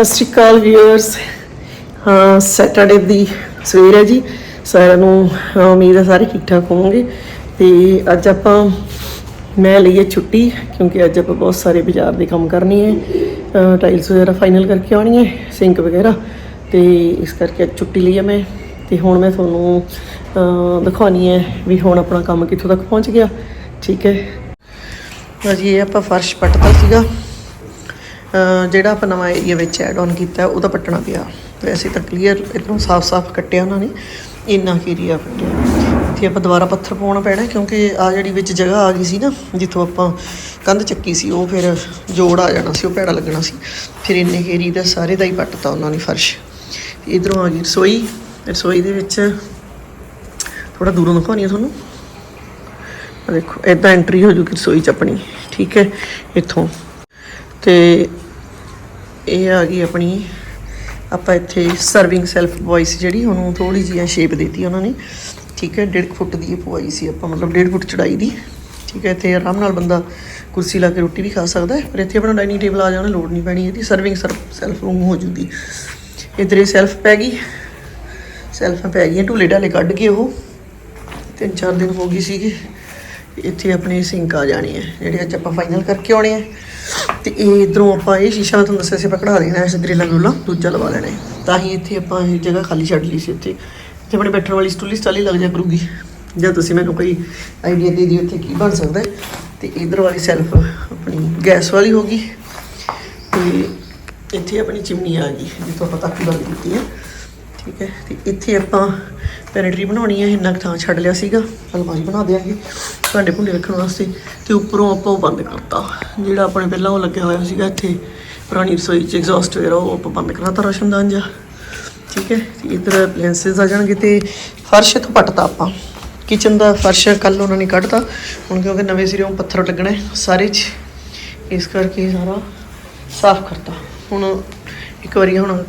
ਸਤਿ ਸ਼੍ਰੀ ਅਕਾਲ ਵੀਅਰਸ ਹਾਂ ਸੈਟਰਡੇ ਦੀ ਸਵੇਰ ਹੈ ਜੀ। ਸਾਰਿਆਂ ਨੂੰ ਉਮੀਦ ਹੈ ਸਾਰੇ ਠੀਕ ਠਾਕ ਹੋਵੋਗੇ। ਤੇ ਅੱਜ ਆਪਾਂ, ਮੈਂ ਲਈਏ ਛੁੱਟੀ, ਕਿਉਂਕਿ ਅੱਜ ਆਪਾਂ ਬਹੁਤ ਸਾਰੇ ਬਾਜ਼ਾਰ ਦੇ ਕੰਮ ਕਰਨੇ ਹੈ। ਟਾਈਲਸ ਵਗੈਰਾ ਫਾਈਨਲ ਕਰਕੇ ਆਉਣੀ ਹੈ ਸਿੰਕ ਵਗੈਰਾ। ਤੇ ਇਸ ਕਰਕੇ ਅੱਜ ਛੁੱਟੀ ਲਈ ਹੈ ਮੈਂ। ਤੇ ਹੁਣ ਮੈਂ ਤੁਹਾਨੂੰ ਦਿਖਾਉਣੀ ਹੈ ਵੀ ਹੁਣ ਆਪਣਾ ਕੰਮ ਕਿੱਥੋਂ ਤੱਕ ਪਹੁੰਚ ਗਿਆ। ਠੀਕ ਹੈ। ਲਓ ਜੀ, ਇਹ ਆਪਾਂ ਫਰਸ਼ ਪੱਟਦਾ ਸੀਗਾ। ਜਿਹੜਾ ਆਪਾਂ ਨਵਾਂ ਏਰੀਆ ਵਿੱਚ ਐਡ ਆਨ ਕੀਤਾ, ਉਹਦਾ ਪੱਟਣਾ ਪਿਆ। ਵੈਸੇ ਤਾਂ ਕਲੀਅਰ ਇਧਰੋਂ ਸਾਫ਼-ਸਾਫ਼ ਕੱਟਿਆ ਉਹਨਾਂ ਨੇ, ਇੰਨਾ ਕੁ ਏਰੀਆ ਕੱਟਿਆ। ਇੱਥੇ ਆਪਾਂ ਦੁਬਾਰਾ ਪੱਥਰ ਪਾਉਣਾ ਪੈਣਾ, ਕਿਉਂਕਿ ਆ ਜਿਹੜੀ ਵਿੱਚ ਜਗ੍ਹਾ ਆ ਗਈ ਸੀ ਨਾ, ਜਿੱਥੋਂ ਆਪਾਂ ਕੰਧ ਚੱਕੀ ਸੀ, ਉਹ ਫਿਰ ਜੋੜ ਆ ਜਾਣਾ ਸੀ, ਉਹ ਪੈੜਾ ਲੱਗਣਾ ਸੀ। ਫਿਰ ਇੰਨੇ ਕੁ ਦਾ ਸਾਰੇ ਦਾ ਹੀ ਪੱਟਤਾ ਉਹਨਾਂ ਨੇ ਫਰਸ਼। ਇਧਰੋਂ ਆ ਗਈ ਰਸੋਈ। ਰਸੋਈ ਦੇ ਵਿੱਚ ਥੋੜਾ ਦੂਰੋਂ ਦਿਖਾਉਣੀ ਆ ਤੁਹਾਨੂੰ। ਦੇਖੋ ਇਦਾਂ ਐਂਟਰੀ ਹੋ ਜੂਗੀ ਰਸੋਈ ਚ ਆਪਣੀ, ਠੀਕ ਹੈ, ਇੱਥੋਂ। ਤੇ ਇਹ ਆ ਗਈ ਆਪਣੀ, ਆਪਾਂ ਇੱਥੇ ਸਰਵਿੰਗ ਸੈਲਫ ਵੌਇਸ ਜਿਹੜੀ ਉਹਨੂੰ ਥੋੜੀ ਜਿਹੀ ਸ਼ੇਪ ਦਿੱਤੀ ਉਹਨਾਂ ਨੇ। ਠੀਕ ਹੈ 1.5 ਫੁੱਟ ਦੀ ਪਵਾਈ ਸੀ ਆਪਾਂ, ਮਤਲਬ 1.5 ਫੁੱਟ ਚੜਾਈ ਦੀ। ਠੀਕ ਹੈ, ਇੱਥੇ ਆਰਾਮ ਨਾਲ ਬੰਦਾ ਕੁਰਸੀ ਲਾ ਕੇ ਰੋਟੀ ਵੀ ਖਾ ਸਕਦਾ ਹੈ, ਪਰ ਇੱਥੇ ਆਪਣਾ ਡਾਈਨਿੰਗ ਟੇਬਲ ਆ ਜਾਣਾ, ਲੋੜ ਨਹੀਂ ਪੈਣੀ ਇਹਦੀ ਸਰਵਿੰਗ ਸੈਲਫ ਰੂਮ ਹੋ ਜੂਗੀ। ਇੱਧਰ ਇਹ ਸੈਲਫ ਪੈ ਗਈ ਸੈਲਫਾਂ ਪੈ ਗਈਆਂ ਢੂਲੇ ਢਾਲੇ ਕੱਢ ਕੇ ਉਹ, ਤਿੰਨ ਚਾਰ ਦਿਨ ਹੋ ਗਈ ਸੀਗੇ, ਇੱਥੇ ਆਪਣੇ ਸਿੰਕ ਆ ਜਾਣੀ ਹੈ ਜਿਹੜੇ ਅੱਜ ਆਪਾਂ ਫਾਈਨਲ ਕਰਕੇ ਆਉਣੇ ਆ। ਤੇ ਇਹ ਇਧਰੋਂ ਆਪਾਂ ਇਹ ਸ਼ੀਸ਼ਾ ਮੈਂ ਤੁਹਾਨੂੰ ਦੱਸਿਆ ਸੀ ਪਕੜਾ ਦੇਣਾ ਇਸ ਗ੍ਰਿਲਾਂ ਗਰੁਲਾਂ, ਦੂਜਾ ਲਵਾ ਲੈਣਾ ਤਾਂ ਹੀ ਇੱਥੇ ਆਪਾਂ ਇਹ ਜਗ੍ਹਾ ਖਾਲੀ ਛੱਡ ਲਈ ਸੀ ਇੱਥੇ ਇੱਥੇ ਆਪਣੇ ਬੈਠਣ ਵਾਲੀ ਸਟੂਲੀ ਸਟਾਲੀ ਲੱਗ ਜਾ ਕਰੂਗੀ। ਜਾਂ ਤੁਸੀਂ ਮੈਨੂੰ ਕੋਈ ਆਈਡੀਆ ਦੇ ਦਿਓ ਇੱਥੇ ਕੀ ਬਣ ਸਕਦਾ ਹੈ। ਤੇ ਇਧਰ ਵਾਲੀ ਸੈਲਫ ਆਪਣੀ ਗੈਸ ਵਾਲੀ ਹੋਗੀ ਤੇ ਇੱਥੇ ਆਪਣੀ ਚਿਮਨੀ ਆ ਗਈ, ਜਿੱਥੋਂ ਆਪਾਂ ਤੱਕ ਬੰਦ ਕੀਤੀ ਹੈ। ਠੀਕ ਹੈ, ਤੇ ਇੱਥੇ ਆਪਾਂ ਪੈਨਟਰੀ ਬਣਾਉਣੀ ਹੈ, ਇੰਨਾ ਕੁ ਥਾਂ ਛੱਡ ਲਿਆ ਸੀਗਾ। ਅਲਮਾਰੀ ਬਣਾ ਦਿਆਂਗੇ। ਭਾਂਡੇ ਭੁੰਡੇ ਰੱਖਣ ਵਾਸਤੇ ਤੇ ਉੱਪਰੋਂ ਆਪਾਂ ਉਹ ਬੰਦ ਕਰਤਾ। ਜਿਹੜਾ ਆਪਣੇ ਪਹਿਲਾਂ ਉਹ ਲੱਗਿਆ ਹੋਇਆ ਸੀਗਾ ਇੱਥੇ, ਪੁਰਾਣੀ ਰਸੋਈ ਚ ਐਗਜ਼ੌਸਟ ਵਗੈਰਾ, ਉਹ ਆਪਾਂ ਬੰਦ ਕਰਾਤਾ ਰੋਸ਼ਨਦਾਨ ਜਿਹਾ। ਠੀਕ ਹੈ? ਤੇ ਇਧਰ ਅਪਲਾਈਐਂਸਸ ਆ ਜਾਣਗੇ ਤੇ ਫਰਸ਼ ਤੋਂ ਪੱਟਤਾ ਆਪਾਂ। ਕਿਚਨ ਦਾ ਫਰਸ਼ ਕੱਲ ਉਹਨਾਂ ਨੇ ਕੱਢਤਾ। ਹੁਣ ਕਿਉਂਕਿ ਨਵੇਂ ਸਿਰੋਂ ਪੱਥਰ ਲੱਗਣਾ ਸਾਰੇ 'ਚ, ਇਸ ਕਰਕੇ ਸਾਰਾ ਸਾਫ਼ ਕਰਤਾ। ਹੁਣ ਇੱਕ ਵਾਰੀ ਹੁਣ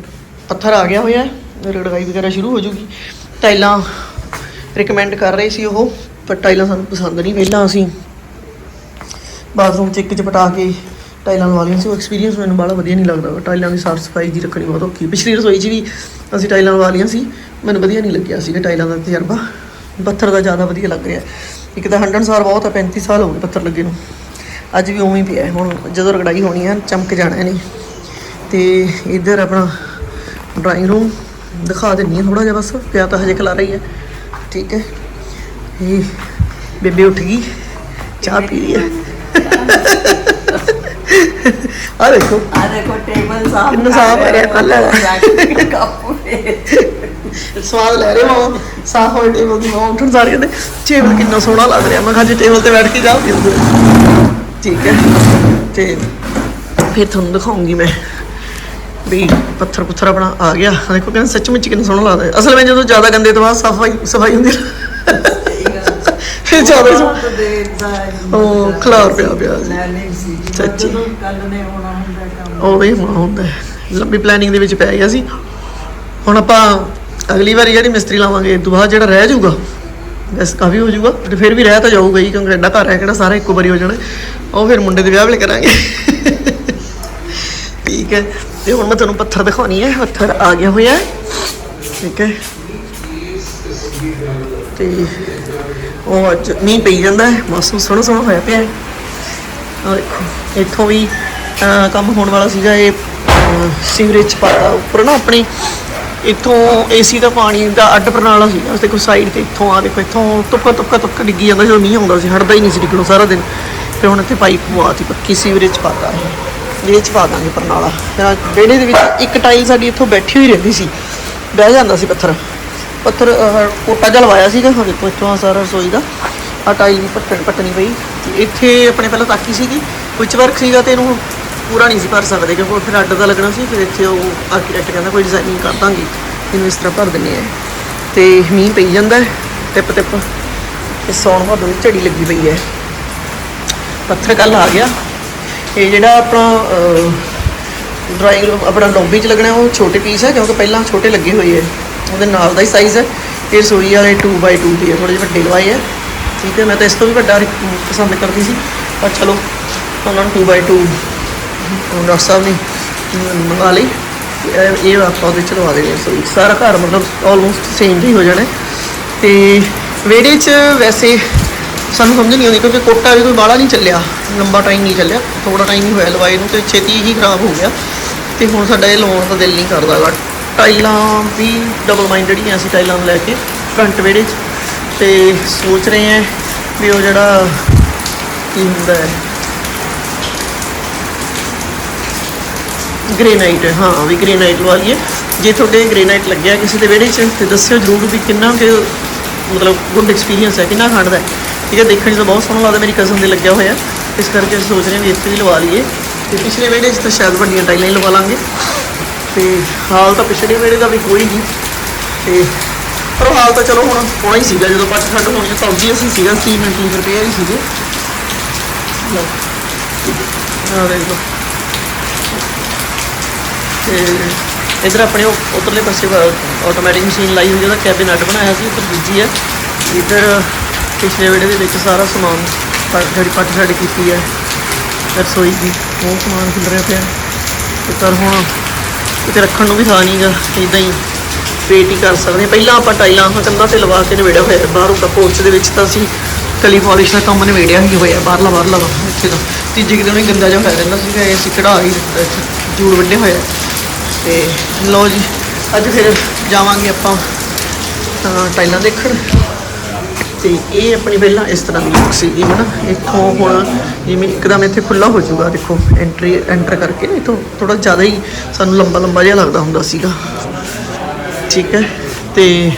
ਪੱਥਰ ਆ ਗਿਆ ਹੋਇਆ ਹੈ ਵਗੈਰਾ ਸ਼ੁਰੂ ਹੋ ਜੂਗੀ। ਟਾਈਲਾਂ ਰეკਮੈਂਡ ਕਰ ਰਹੇ ਸੀ ਉਹ। ਪਰ ਟਾਈਲਾਂ ਸਾਨੂੰ ਪਸੰਦ ਨਹੀਂ ਪਹਿਲਾਂ ਅਸੀਂ ਬਾਥਰੂਮ ਚ ਇੱਕ ਚ ਪਟਾ ਕੇ ਟਾਈਲਾਂ ਲਵਾ ਲਈਆਂ ਸੀ ਉਹ ਐਕਸਪੀਰੀਅੰਸ ਮੈਨੂੰ ਬੜਾ ਵਧੀਆ ਨਹੀਂ ਲੱਗਦਾ। ਟਾਈਲਾਂ ਦੀ ਸਾਫ਼ ਸਫ਼ਾਈ ਦੀ ਰੱਖਣੀ ਬਹੁਤ ਔਖੀ ਪਿਛਲੀ ਰਸੋਈ 'ਚ ਵੀ ਅਸੀਂ ਟਾਈਲਾਂ ਲਵਾ ਲਈਆਂ ਸੀ ਮੈਨੂੰ ਵਧੀਆ ਨਹੀਂ ਲੱਗਿਆ ਸੀ ਟਾਈਲਾਂ ਦਾ ਤਜਰਬਾ। ਪੱਥਰ ਦਾ ਜ਼ਿਆਦਾ ਵਧੀਆ ਲੱਗ ਰਿਹਾ। ਇੱਕ ਤਾਂ ਹੰਡਨ ਸਾਲ ਬਹੁਤ ਆ 35 ਸਾਲ ਹੋ ਗਏ ਪੱਥਰ ਲੱਗੇ ਨੂੰ। ਅੱਜ ਵੀ ਉਵੇਂ ਹੀ ਪਿਆ ਹੈ। ਹੁਣ ਜਦੋਂ ਰਗੜਾਈ ਹੋਣੀ ਹੈ ਚਮਕ ਜਾਣਾ ਇਹਨੇ। ਤੇ ਇੱਧਰ ਆਪਣਾ ਡਰਾਇੰਗ ਰੂਮ ਦਿਖਾ ਦਿੰਨੀ ਆ ਥੋੜਾ ਜਿਹਾ ਬਸ ਪਿਆ ਤਾਂ ਹਜੇ ਖਲਾ ਰਹੀ ਹੈ। ਠੀਕ ਹੈ। ਇਹ ਬੇਬੇ ਉੱਠ ਗਈ। ਚਾਹ ਪੀ ਹੈ। ਆ ਦੇਖੋ। ਆ ਦੇਖੋ ਟੇਬਲ ਸਾਫ਼ ਕਿੰਨਾ ਸਾਫ਼ ਆ ਰਿਹਾ ਕੱਲ੍ਹ। ਕਾਪੂ ਸਵਾਦ ਲੈ ਰਹੇ ਮਾਂ ਸਾਫ਼ ਹੋਏ ਟੇਬਲ ਦੀ ਮਾਂ ਉੱਠਣ ਸਾਰੀਆਂ ਦੇ। ਟੇਬਲ ਕਿੰਨਾ ਸੋਹਣਾ ਲੱਗ ਰਿਹਾ। ਮੈਂ ਕਿਹਾ ਜੀ ਟੇਬਲ ਤੇ ਬੈਠ ਕੇ ਜਾ ਪੀਂਦੇ ਠੀਕ ਹੈ। ਤੇ ਫਿਰ ਤੁਹਾਨੂੰ ਦਿਖਾਉਂਗੀ ਮੈਂ। ਵੀ ਪੱਥਰ ਪੁੱਥਰ ਆਪਣਾ ਆ ਗਿਆ। ਦੇਖੋ ਕਹਿੰਦੇ ਸੱਚਮੁੱਚ ਕਿੰਨਾ ਸੋਹਣਾ ਲੱਗਦਾ ਹੈ। ਅਸਲ ਵਿੱਚ ਜਦੋਂ ਜ਼ਿਆਦਾ ਗੰਦੇ ਤੋਂ ਬਾਅਦ ਸਫ਼ਾਈ ਸਫ਼ਾਈ ਹੁੰਦੀ ਹੈ ਫਿਰ ਹੀ ਸੋਹਣਾ ਉਹ ਖਲਾਰ ਪਿਆ ਪਿਆ ਸੀ। ਸੱਚੀ। ਕੱਲ ਨੇ ਹੋਣਾ ਹੁੰਦਾ ਕੰਮ। ਉਹ ਵੀ ਹੋਣਾ ਹੁੰਦਾ। ਲੰਬੀ ਪਲੈਨਿੰਗ ਦੇ ਵਿੱਚ ਪੈ ਗਿਆ ਸੀ। ਹੁਣ ਆਪਾਂ ਅਗਲੀ ਵਾਰੀ ਜਿਹੜੀ ਮਿਸਤਰੀ ਲਾਵਾਂਗੇ ਬਾਅਦ ਜਿਹੜਾ ਰਹਿ ਜਾਊਗਾ ਬਸ ਕਾਫੀ ਹੋ ਜਾਊਗਾ। ਤੇ ਫਿਰ ਵੀ ਰਹਿ ਤਾਂ ਜਾਊਗਾ ਹੀ ਕਿਉਂਕਿ ਐਡਾ ਘਰ ਹੈ ਕਿਹੜਾ ਸਾਰਾ ਇੱਕੋ ਵਾਰੀ ਹੋ ਜਾਣਾ। ਉਹ ਫਿਰ ਮੁੰਡੇ ਦੇ ਵਿਆਹ ਵੇਲੇ ਕਰਾਂਗੇ। ਠੀਕ ਹੈ। ਤੇ ਹੁਣ ਮੈਂ ਤੁਹਾਨੂੰ ਪੱਥਰ ਦਿਖਾਉਣੀ ਹੈ। ਪੱਥਰ ਆ ਗਿਆ ਹੋਇਆ ਹੈ। ਠੀਕ ਹੈ। ਤੇ ਉਹ ਅੱਜ ਮੀਂਹ ਪਈ ਜਾਂਦਾ ਹੈ ਮੌਸਮ ਸੋਹਣਾ ਸੋਹਣਾ ਹੋਇਆ ਪਿਆ ਹੈ। ਆ ਦੇਖੋ, ਇੱਥੋਂ ਵੀ ਕੰਮ ਹੋਣ ਵਾਲਾ ਸੀਗਾ ਇਹ ਸੀਵਰੇਜ ਚ ਪਾਤਾ ਉੱਪਰ ਨਾ ਆਪਣੇ। ਇੱਥੋਂ ਏਸੀ ਦਾ ਪਾਣੀ ਦਾ ਅੱਡ ਪ੍ਰਣਾਲਾ ਸੀਗਾ, ਉਸ ਦੇਖੋ ਸਾਈਡ ਤੇ ਇੱਥੋਂ ਆ ਦੇਖੋ, ਇੱਥੋਂ ਤੁਪਕਾ ਤੁਪਕਾ ਤੁਪਕਾ ਡਿੱਗੀ ਜਾਂਦਾ, ਜਦੋਂ ਮੀਂਹ ਆਉਂਦਾ ਸੀ, ਹਟਦਾ ਹੀ ਨਹੀਂ ਸੀ ਡਿੱਗਣੋਂ ਸਾਰਾ ਦਿਨ। ਫਿਰ ਹੁਣ ਇੱਥੇ ਪਾਈਪ ਪਵਾਤੀ, ਪੱਕੀ ਸੀਵਰੇਜ ਚ ਪਾਤਾ। ਇਹ ਚ ਪਾ ਦਾਂਗੇ ਪ੍ਰਣਾਲਾ। ਫਿਰ ਵਿਹੜੇ ਦੇ ਵਿੱਚ ਇੱਕ ਟਾਈਲ ਸਾਡੀ ਇੱਥੋਂ ਬੈਠੀ ਹੋਈ ਰਹਿੰਦੀ ਸੀ, ਬਹਿ ਜਾਂਦਾ ਸੀ ਪੱਥਰ। ਪੱਥਰ ਕੋਟਾ ਜਲਵਾਇਆ ਸੀਗਾ ਹੁਣ ਦੇਖੋ ਇੱਥੋਂ ਆਹ ਸਾਰਾ ਰਸੋਈ ਦਾ। ਆ ਟਾਈਲ ਵੀ ਪੱਟਣ ਪੱਟਣੀ ਪਈ। ਇੱਥੇ ਆਪਣੇ ਪਹਿਲਾਂ ਤਾਕੀ ਸੀਗੀ ਵਿੱਚ ਵਰਕ ਸੀਗਾ ਤੇ ਇਹਨੂੰ ਪੂਰਾ ਨਹੀਂ ਸੀ ਭਰ ਸਕਦੇ ਕਿਉਂਕਿ ਫਿਰ ਅੱਡ ਦਾ ਲੱਗਣਾ ਸੀ ਫਿਰ ਇੱਥੇ ਉਹ ਆਰਕੀਟੈਕਟ ਕਹਿੰਦਾ ਕੋਈ ਡਿਜ਼ਾਈਨਿੰਗ ਕਰ ਦਾਂਗੇ। ਇਹਨੂੰ ਇਸ ਤਰ੍ਹਾਂ ਭਰ ਦਿੰਨੇ ਆ। ਤੇ ਮੀਂਹ ਪਈ ਜਾਂਦਾ ਹੈ, ਟਿਪ ਟਿਪ ਤੇ ਸੌਣ ਭਾਦੋਂ ਦੀ ਝੜੀ ਲੱਗੀ ਪਈ ਹੈ। ਪੱਥਰ ਕੱਲ ਆ ਗਿਆ। ਇਹ ਜਿਹੜਾ ਆਪਣਾ ਡਰਾਇੰਗ ਆਪਣਾ ਲੌਬੀ 'ਚ ਲੱਗਣਾ ਉਹ ਛੋਟੇ ਪੀਸ ਹੈ ਕਿਉਂਕਿ ਪਹਿਲਾਂ ਛੋਟੇ ਲੱਗੇ ਹੋਏ ਹੈ। ਉਹਦੇ ਨਾਲ ਦਾ ਹੀ ਸਾਈਜ਼ ਹੈ। ਇਹ ਰਸੋਈ ਵਾਲੇ 2x2 ਦੀ ਹੈ ਥੋੜੇ ਜਿਹੇ ਵੱਡੇ ਲਵਾਏ ਹੈ। ਠੀਕ ਹੈ, ਮੈਂ ਤਾਂ ਇਸ ਤੋਂ ਵੀ ਵੱਡਾ ਰਿਕ- ਪਸੰਦ ਕਰਦੀ ਸੀ। ਪਰ ਚਲੋ, ਉਹਨਾਂ ਨੂੰ 2x2 ਡਾਕਟਰ ਸਾਹਿਬ ਨੇ ਮੰਗਾ ਲਈ। ਇਹ ਆਪਾਂ ਉਹਦੇ ਚ ਲਵਾ ਦੇਣੀ ਰਸੋਈ ਸਾਰਾ ਘਰ ਮਤਲਬ ਆਲਮੋਸਟ ਸੇਮ ਹੀ ਹੋ ਜਾਣਾ। ਹੈ। ਤੇ ਵਿਹੜੇ 'ਚ ਵੈਸੇ ਸਾਨੂੰ ਸਮਝ ਨਹੀਂ ਆਉਂਦੀ, ਕਿਉਂਕਿ ਕੋਟਾ ਵੀ ਕੋਈ ਬਾਹਲਾ ਨਹੀਂ ਚੱਲਿਆ। ਲੰਬਾ ਟਾਈਮ ਨਹੀਂ ਚੱਲਿਆ। ਥੋੜਾ ਟਾਈਮ ਹੀ ਹੋਇਆ ਲਵਾਈ ਨੂੰ, ਤੇ ਛੇਤੀ ਹੀ ਖਰਾਬ ਹੋ ਗਿਆ। ਤੇ ਹੁਣ ਸਾਡਾ ਇਹ ਲਾਉਣ ਦਾ ਦਿਲ ਨਹੀਂ ਕਰਦਾ। ਗਾ ਟਾਈਲਾਂ ਵੀ ਡਬਲ ਮਾਈਂਡਡ ਹੀ ਹਾਂ ਅਸੀਂ ਟਾਈਲਾਂ ਨੂੰ ਲੈ ਕੇ ਫਰੰਟ ਵਿਹੜੇ 'ਚ। ਤੇ ਸੋਚ ਰਹੇ ਹਾਂ ਵੀ ਉਹ ਜਿਹੜਾ ਕੀ ਹੁੰਦਾ ਹੈ ਗ੍ਰੇਨਾਈਟ ਹਾਂ, ਵੀ ਗ੍ਰੇਨਾਈਟ ਲਵਾ ਲਈਏ ਜੇ ਤੁਹਾਡੇ ਗ੍ਰੇਨਾਈਟ ਲੱਗਿਆ ਕਿਸੇ ਦੇ ਵਿਹੜੇ 'ਚ, ਤੇ ਦੱਸਿਓ ਜਰੂਰ ਵੀ ਕਿੰਨਾ ਕਿ, ਮਤਲਬ ਗੁੱਡ ਐਕਸਪੀਰੀਅੰਸ ਹੈ, ਕਿੰਨਾ ਖੜਦਾ ਦਾ ਠੀਕ ਹੈ, ਦੇਖਣ 'ਚ ਤਾਂ ਬਹੁਤ ਸੋਹਣਾ ਲੱਗਦਾ, ਮੇਰੀ ਕਜ਼ਨ ਦੇ ਲੱਗਿਆ ਹੋਇਆ। ਇਸ ਕਰਕੇ ਅਸੀਂ ਸੋਚ ਰਹੇ ਹਾਂ ਵੀ ਇੱਥੇ ਵੀ ਲਵਾ ਲਈਏ। ਤੇ ਪਿਛਲੇ ਵਿਹੜੇ 'ਚ ਤਾਂ ਸ਼ਾਇਦ ਵੱਡੀਆਂ ਟਾਈਲਾਂ ਹੀ ਲਵਾ ਲਾਂਗੇ। ਤੇ ਹਾਲ ਤਾਂ ਪਿਛਲੇ ਵਿਹੜੇ ਦਾ ਵੀ ਕੋਈ ਨਹੀਂ ਤੇ ਪਰ ਹਾਲ ਤਾਂ ਚਲੋ ਹੁਣ ਹੋਣਾ ਹੀ ਸੀਗਾ, ਜਦੋਂ ਪੱਟ ਖੱਡ ਹੋਣੀ ਤਾਂ ਜੀ ਅਸੀਂ ਸੀਗਾ ਸੀਮੈਂਟ ਹੀ ਰਿਪੇਅਰ ਹੀ ਸੀਗੇ। ਲਓ। ਆਹ ਦੇਖ ਲਓ। ਤੇ ਇਧਰ ਆਪਣੇ ਉਹ ਪਾਸੇ ਆਟੋਮੈਟਿਕ ਮਸ਼ੀਨ ਲਾਈ ਹੋਈ ਉਹਦਾ ਕੈਬਿਨਟ ਬਣਾਇਆ ਸੀ ਉੱਪਰ ਦੂਜੀ ਹੈ ਇਧਰ ਪਿਛਲੇ ਵੇੜੇ ਦੇ ਵਿੱਚ ਸਾਰਾ ਸਮਾਨ ਪ- ਜਿਹੜੀ ਪੱਟ ਛੱਡ ਕੀਤੀ ਹੈ ਰਸੋਈ ਦੀ, ਉਹ ਸਮਾਨ ਖਿਲਰਿਆ ਪਿਆ। ਤੇ ਪਰ ਹੁਣ ਕਿਤੇ ਰੱਖਣ ਨੂੰ ਵੀ ਥਾਂ ਨਹੀਂਗਾ ਇਦਾਂ ਹੀ ਵੇਟ ਹੀ ਕਰ ਸਕਦੇ ਪਹਿਲਾਂ ਆਪਾਂ ਟਾਈਲਾਂ ਹਾਂ ਕੰਧਾਂ ਤੇ ਲਵਾ ਕੇ ਨਿਬੇੜਿਆ ਹੋਇਆ ਬਾਹਰੋਂ ਦਾ ਪੋਰਚ ਦੇ ਵਿੱਚ ਤਾਂ ਅਸੀਂ ਕਲੀ ਪਾਲਿਸ਼ ਦਾ ਕੰਮ ਨਿਬੇੜਿਆ ਹੀ ਹੋਇਆ ਬਾਹਰਲਾ ਬਾਹਰਲਾ ਵਾ ਇੱਥੇ ਦਾ ਤੀਜੇ ਕਿਤੇ ਉਹਨੇ ਗੰਦਾ ਜਿਹਾ ਹੋਇਆ ਰਹਿੰਦਾ ਸੀਗਾ, ਇਹ ਅਸੀਂ ਕਢਾ ਹੀ ਦਿੱਤਾ ਇੱਥੇ। ਜੂੜ ਵੱਡੇ ਹੋਇਆ ਤੇ ਲਓ ਜੀ, ਅੱਜ ਫਿਰ ਜਾਵਾਂਗੇ ਆਪਾਂ ਟਾਈਲਾਂ ਦੇਖਣ। ਤੇ ਇਹ ਆਪਣੀ ਪਹਿਲਾਂ ਇਸ ਤਰ੍ਹਾਂ ਦੀ ਲੁੱਕ ਸੀਗੀ ਹਨਾ, ਇੱਥੋਂ ਹੁਣ ਜਿਵੇਂ ਇੱਕਦਮ ਇੱਥੇ ਖੁੱਲਾ ਹੋ ਜਾਊਗਾ, ਦੇਖੋ ਐਂਟਰੀ ਐਂਟਰ ਕਰਕੇ ਨਾ ਇੱਥੋਂ ਥੋੜਾ ਜ਼ਿਆਦਾ ਹੀ ਸਾਨੂੰ ਲੰਬਾ ਲੰਬਾ ਜਿਹਾ ਲੱਗਦਾ ਹੁੰਦਾ ਸੀਗਾ। ਠੀਕ ਹੈ, ਤੇ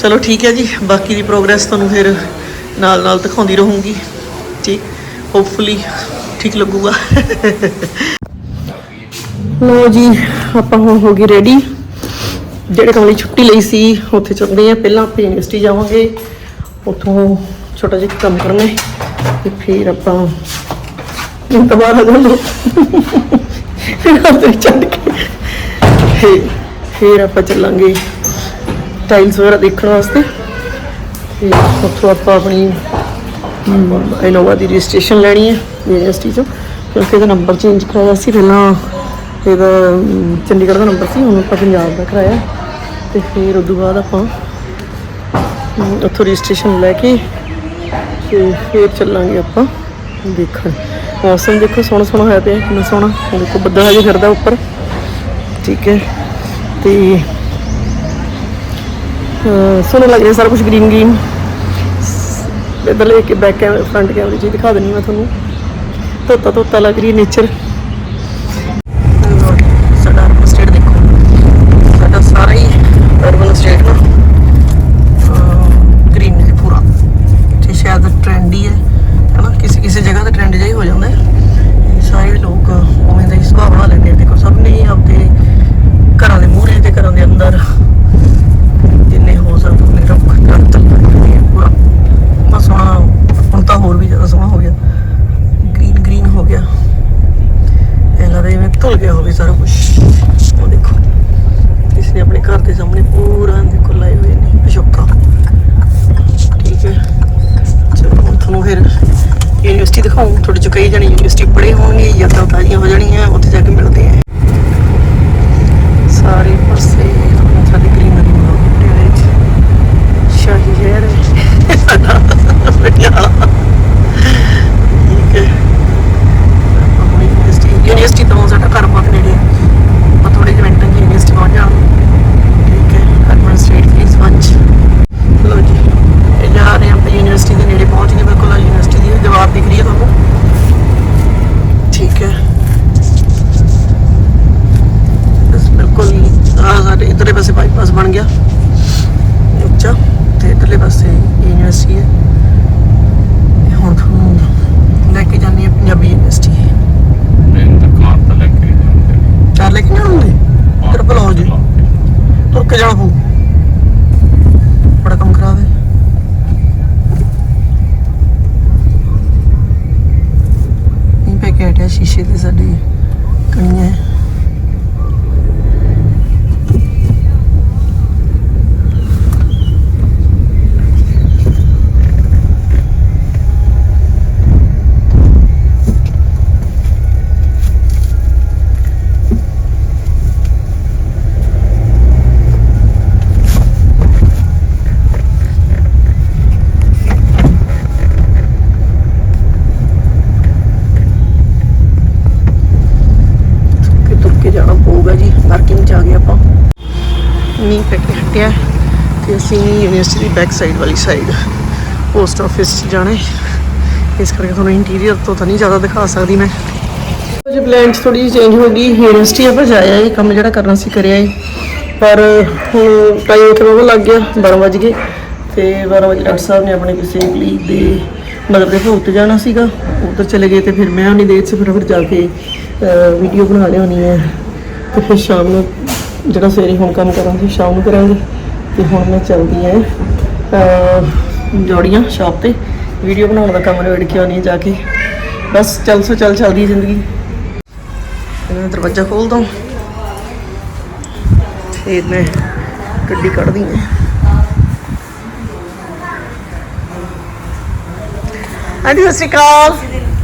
ਚਲੋ ਠੀਕ ਹੈ ਜੀ, ਬਾਕੀ ਦੀ ਪ੍ਰੋਗਰੈਸ ਤੁਹਾਨੂੰ ਫਿਰ ਨਾਲ ਨਾਲ ਦਿਖਾਉਂਦੀ ਰਹੂੰਗੀ। ਠੀਕ ਹੋਪਫੁਲੀ ਠੀਕ ਲੱਗੂਗਾ। ਲੋ ਜੀ, ਆਪਾਂ ਹੁਣ ਹੋ ਗਏ ਰੈਡੀ ਜਿਹੜੇ ਕੰਮ ਲਈ ਛੁੱਟੀ ਲਈ ਸੀ, ਉੱਥੇ ਚੱਲਦੇ ਆ ਪਹਿਲਾਂ ਆਪਾਂ ਯੂਨੀਵਰਸਿਟੀ ਜਾਵਾਂਗੇ, ਉੱਥੋਂ ਛੋਟਾ ਜਿਹਾ ਕੰਮ ਕਰਨਾ ਹੈ ਤੇ ਫਿਰ ਆਪਾਂ ਹੁਣ ਤਾਂ ਬਾਹਰ ਆ ਜਾਵਾਂਗੇ ਫਿਰ ਉੱਥੇ ਛੱਡ ਕੇ। ਫਿਰ- ਫਿਰ ਆਪਾਂ ਚੱਲਾਂਗੇ ਟਾਈਲਸ ਵਗੈਰਾ ਦੇਖਣ ਵਾਸਤੇ। ਤੇ ਉੱਥੋਂ ਆਪਾਂ ਆਪਣੀ ਇਨੋਵਾ ਦੀ ਰਜਿਸਟ੍ਰੇਸ਼ਨ ਲੈਣੀ ਹੈ ਯੂਨੀਵਰਸਿਟੀ ਚੋਂ। ਕਿਉਂਕਿ ਇਹਦਾ ਨੰਬਰ ਚੇਂਜ ਕਰਾਇਆ ਸੀ ਪਹਿਲਾਂ। ਇਹਦਾ ਚੰਡੀਗੜ੍ਹ ਦਾ ਨੰਬਰ ਸੀ, ਹੁਣ ਆਪਾਂ ਪੰਜਾਬ ਦਾ ਕਰਾਇਆ। ਤੇ ਫਿਰ ਉਦੋਂ ਬਾਅਦ ਆਪਾਂ ਉੱਥੋਂ ਰਜਿਸਟ੍ਰੇਸ਼ਨ ਲੈ ਕੇ ਤੇ ਫਿਰ ਚੱਲਾਂਗੇ ਆਪਾਂ ਦੇਖਣ। ਮੌਸਮ ਦੇਖੋ, ਸੋਹਣਾ ਸੋਹਣਾ ਹੋਇਆ ਪਿਆ, ਕਿੰਨਾ ਸੋਹਣਾ। ਹੁਣ ਦੇਖੋ, ਬੱਦਲ ਹਜੇ ਫਿਰਦਾ ਉੱਪਰ। ਠੀਕ ਹੈ। ਤੇ ਸੋਹਣਾ ਲੱਗ ਰਿਹਾ ਸਾਰਾ ਕੁਝ ਗ੍ਰੀਨ ਗ੍ਰੀਨ ਇਧਰ ਲੈ ਕੇ ਬੈਕ ਕੈਮਰੇ ਫਰੰਟ ਕੈਮਰੇ 'ਚ ਹੀ ਦਿਖਾ ਦਿੰਨੀ ਮੈਂ ਤੁਹਾਨੂੰ। ਧੋਤਾ ਧੋਤਾ ਲੱਗ ਰਹੀ ਹੈ ਨੇਚਰ ਯੂਨੀਵਰਸਿਟੀ ਦੀ ਬੈਕ ਸਾਈਡ ਵਾਲੀ ਸਾਈਡ ਪੋਸਟ ਆਫਿਸ 'ਚ ਜਾਣਾ ਇਸ ਕਰਕੇ ਤੁਹਾਨੂੰ ਇੰਟੀਰੀਅਰ ਤੋਂ ਤਾਂ ਨਹੀਂ ਜ਼ਿਆਦਾ ਦਿਖਾ ਸਕਦੀ ਮੈਂ। ਜੀ ਪਲਾਨ ਥੋੜੀ ਜਿਹੀ ਚੇਂਜ ਹੋ ਗਈ ਯੂਨੀਵਰਸਿਟੀ ਆਪਾਂ ਜਾਇਆ ਇਹ ਕੰਮ ਜਿਹੜਾ ਕਰਨਾ ਸੀ ਕਰਿਆ ਏ। ਪਰ ਹੁਣ ਟਾਈਮ ਤੇ ਲੱਗ ਗਿਆ 12 ਵਜ ਗਏ। ਤੇ 12 ਵਜੇ, ਡਾਕਟਰ ਸਾਹਿਬ ਨੇ ਆਪਣੇ ਕਿਸੇ ਕਲੀਗ ਦੇ ਮਦਰ ਦੇ ਭੋਗ ਜਾਣਾ ਸੀਗਾ। ਉੱਧਰ ਚਲੇ ਗਏ ਤੇ ਫਿਰ ਮੈਂ ਉਹਨੀ ਦੇਰ ਚ ਫਿਰ ਫਿਰ ਜਾ ਕੇ ਵੀਡੀਓ ਬਣਾ ਲਿਆਉਣੀ ਹੈ। ਤੇ ਫਿਰ ਸ਼ਾਮ ਨੂੰ ਜਿਹੜਾ ਸਵੇਰੇ ਹੁਣ ਕੰਮ ਕਰਾਂਗੇ, ਸ਼ਾਮ ਨੂੰ ਕਰਾਂਗੇ। ਤੇ ਹੁਣ ਮੈਂ ਚੱਲਦੀ ਹਾਂ ਅਹ, ਜੋੜੀਆਂ ਸ਼ਾਪ ਤੇ। ਵੀਡੀਓ ਬਣਾਉਣ ਦਾ ਕੰਮ ਨਿਬੜ ਕੇ ਆਉਣੀ ਹੈ ਜਾ ਕੇ। ਬਸ ਚੱਲ ਸੋ ਚੱਲ ਚੱਲਦੀ ਹੈ ਜ਼ਿੰਦਗੀ। ਇਹਨਾਂ ਦਰਵਾਜ਼ਾ ਖੋਲ ਦਵਾਂ ਫਿਰ ਮੈਂ ਗੱਡੀ ਕੱਢਦੀ ਹਾਂ ਆਂਟੀ ਸਤਿ ਸ਼੍ਰੀ ਅਕਾਲ।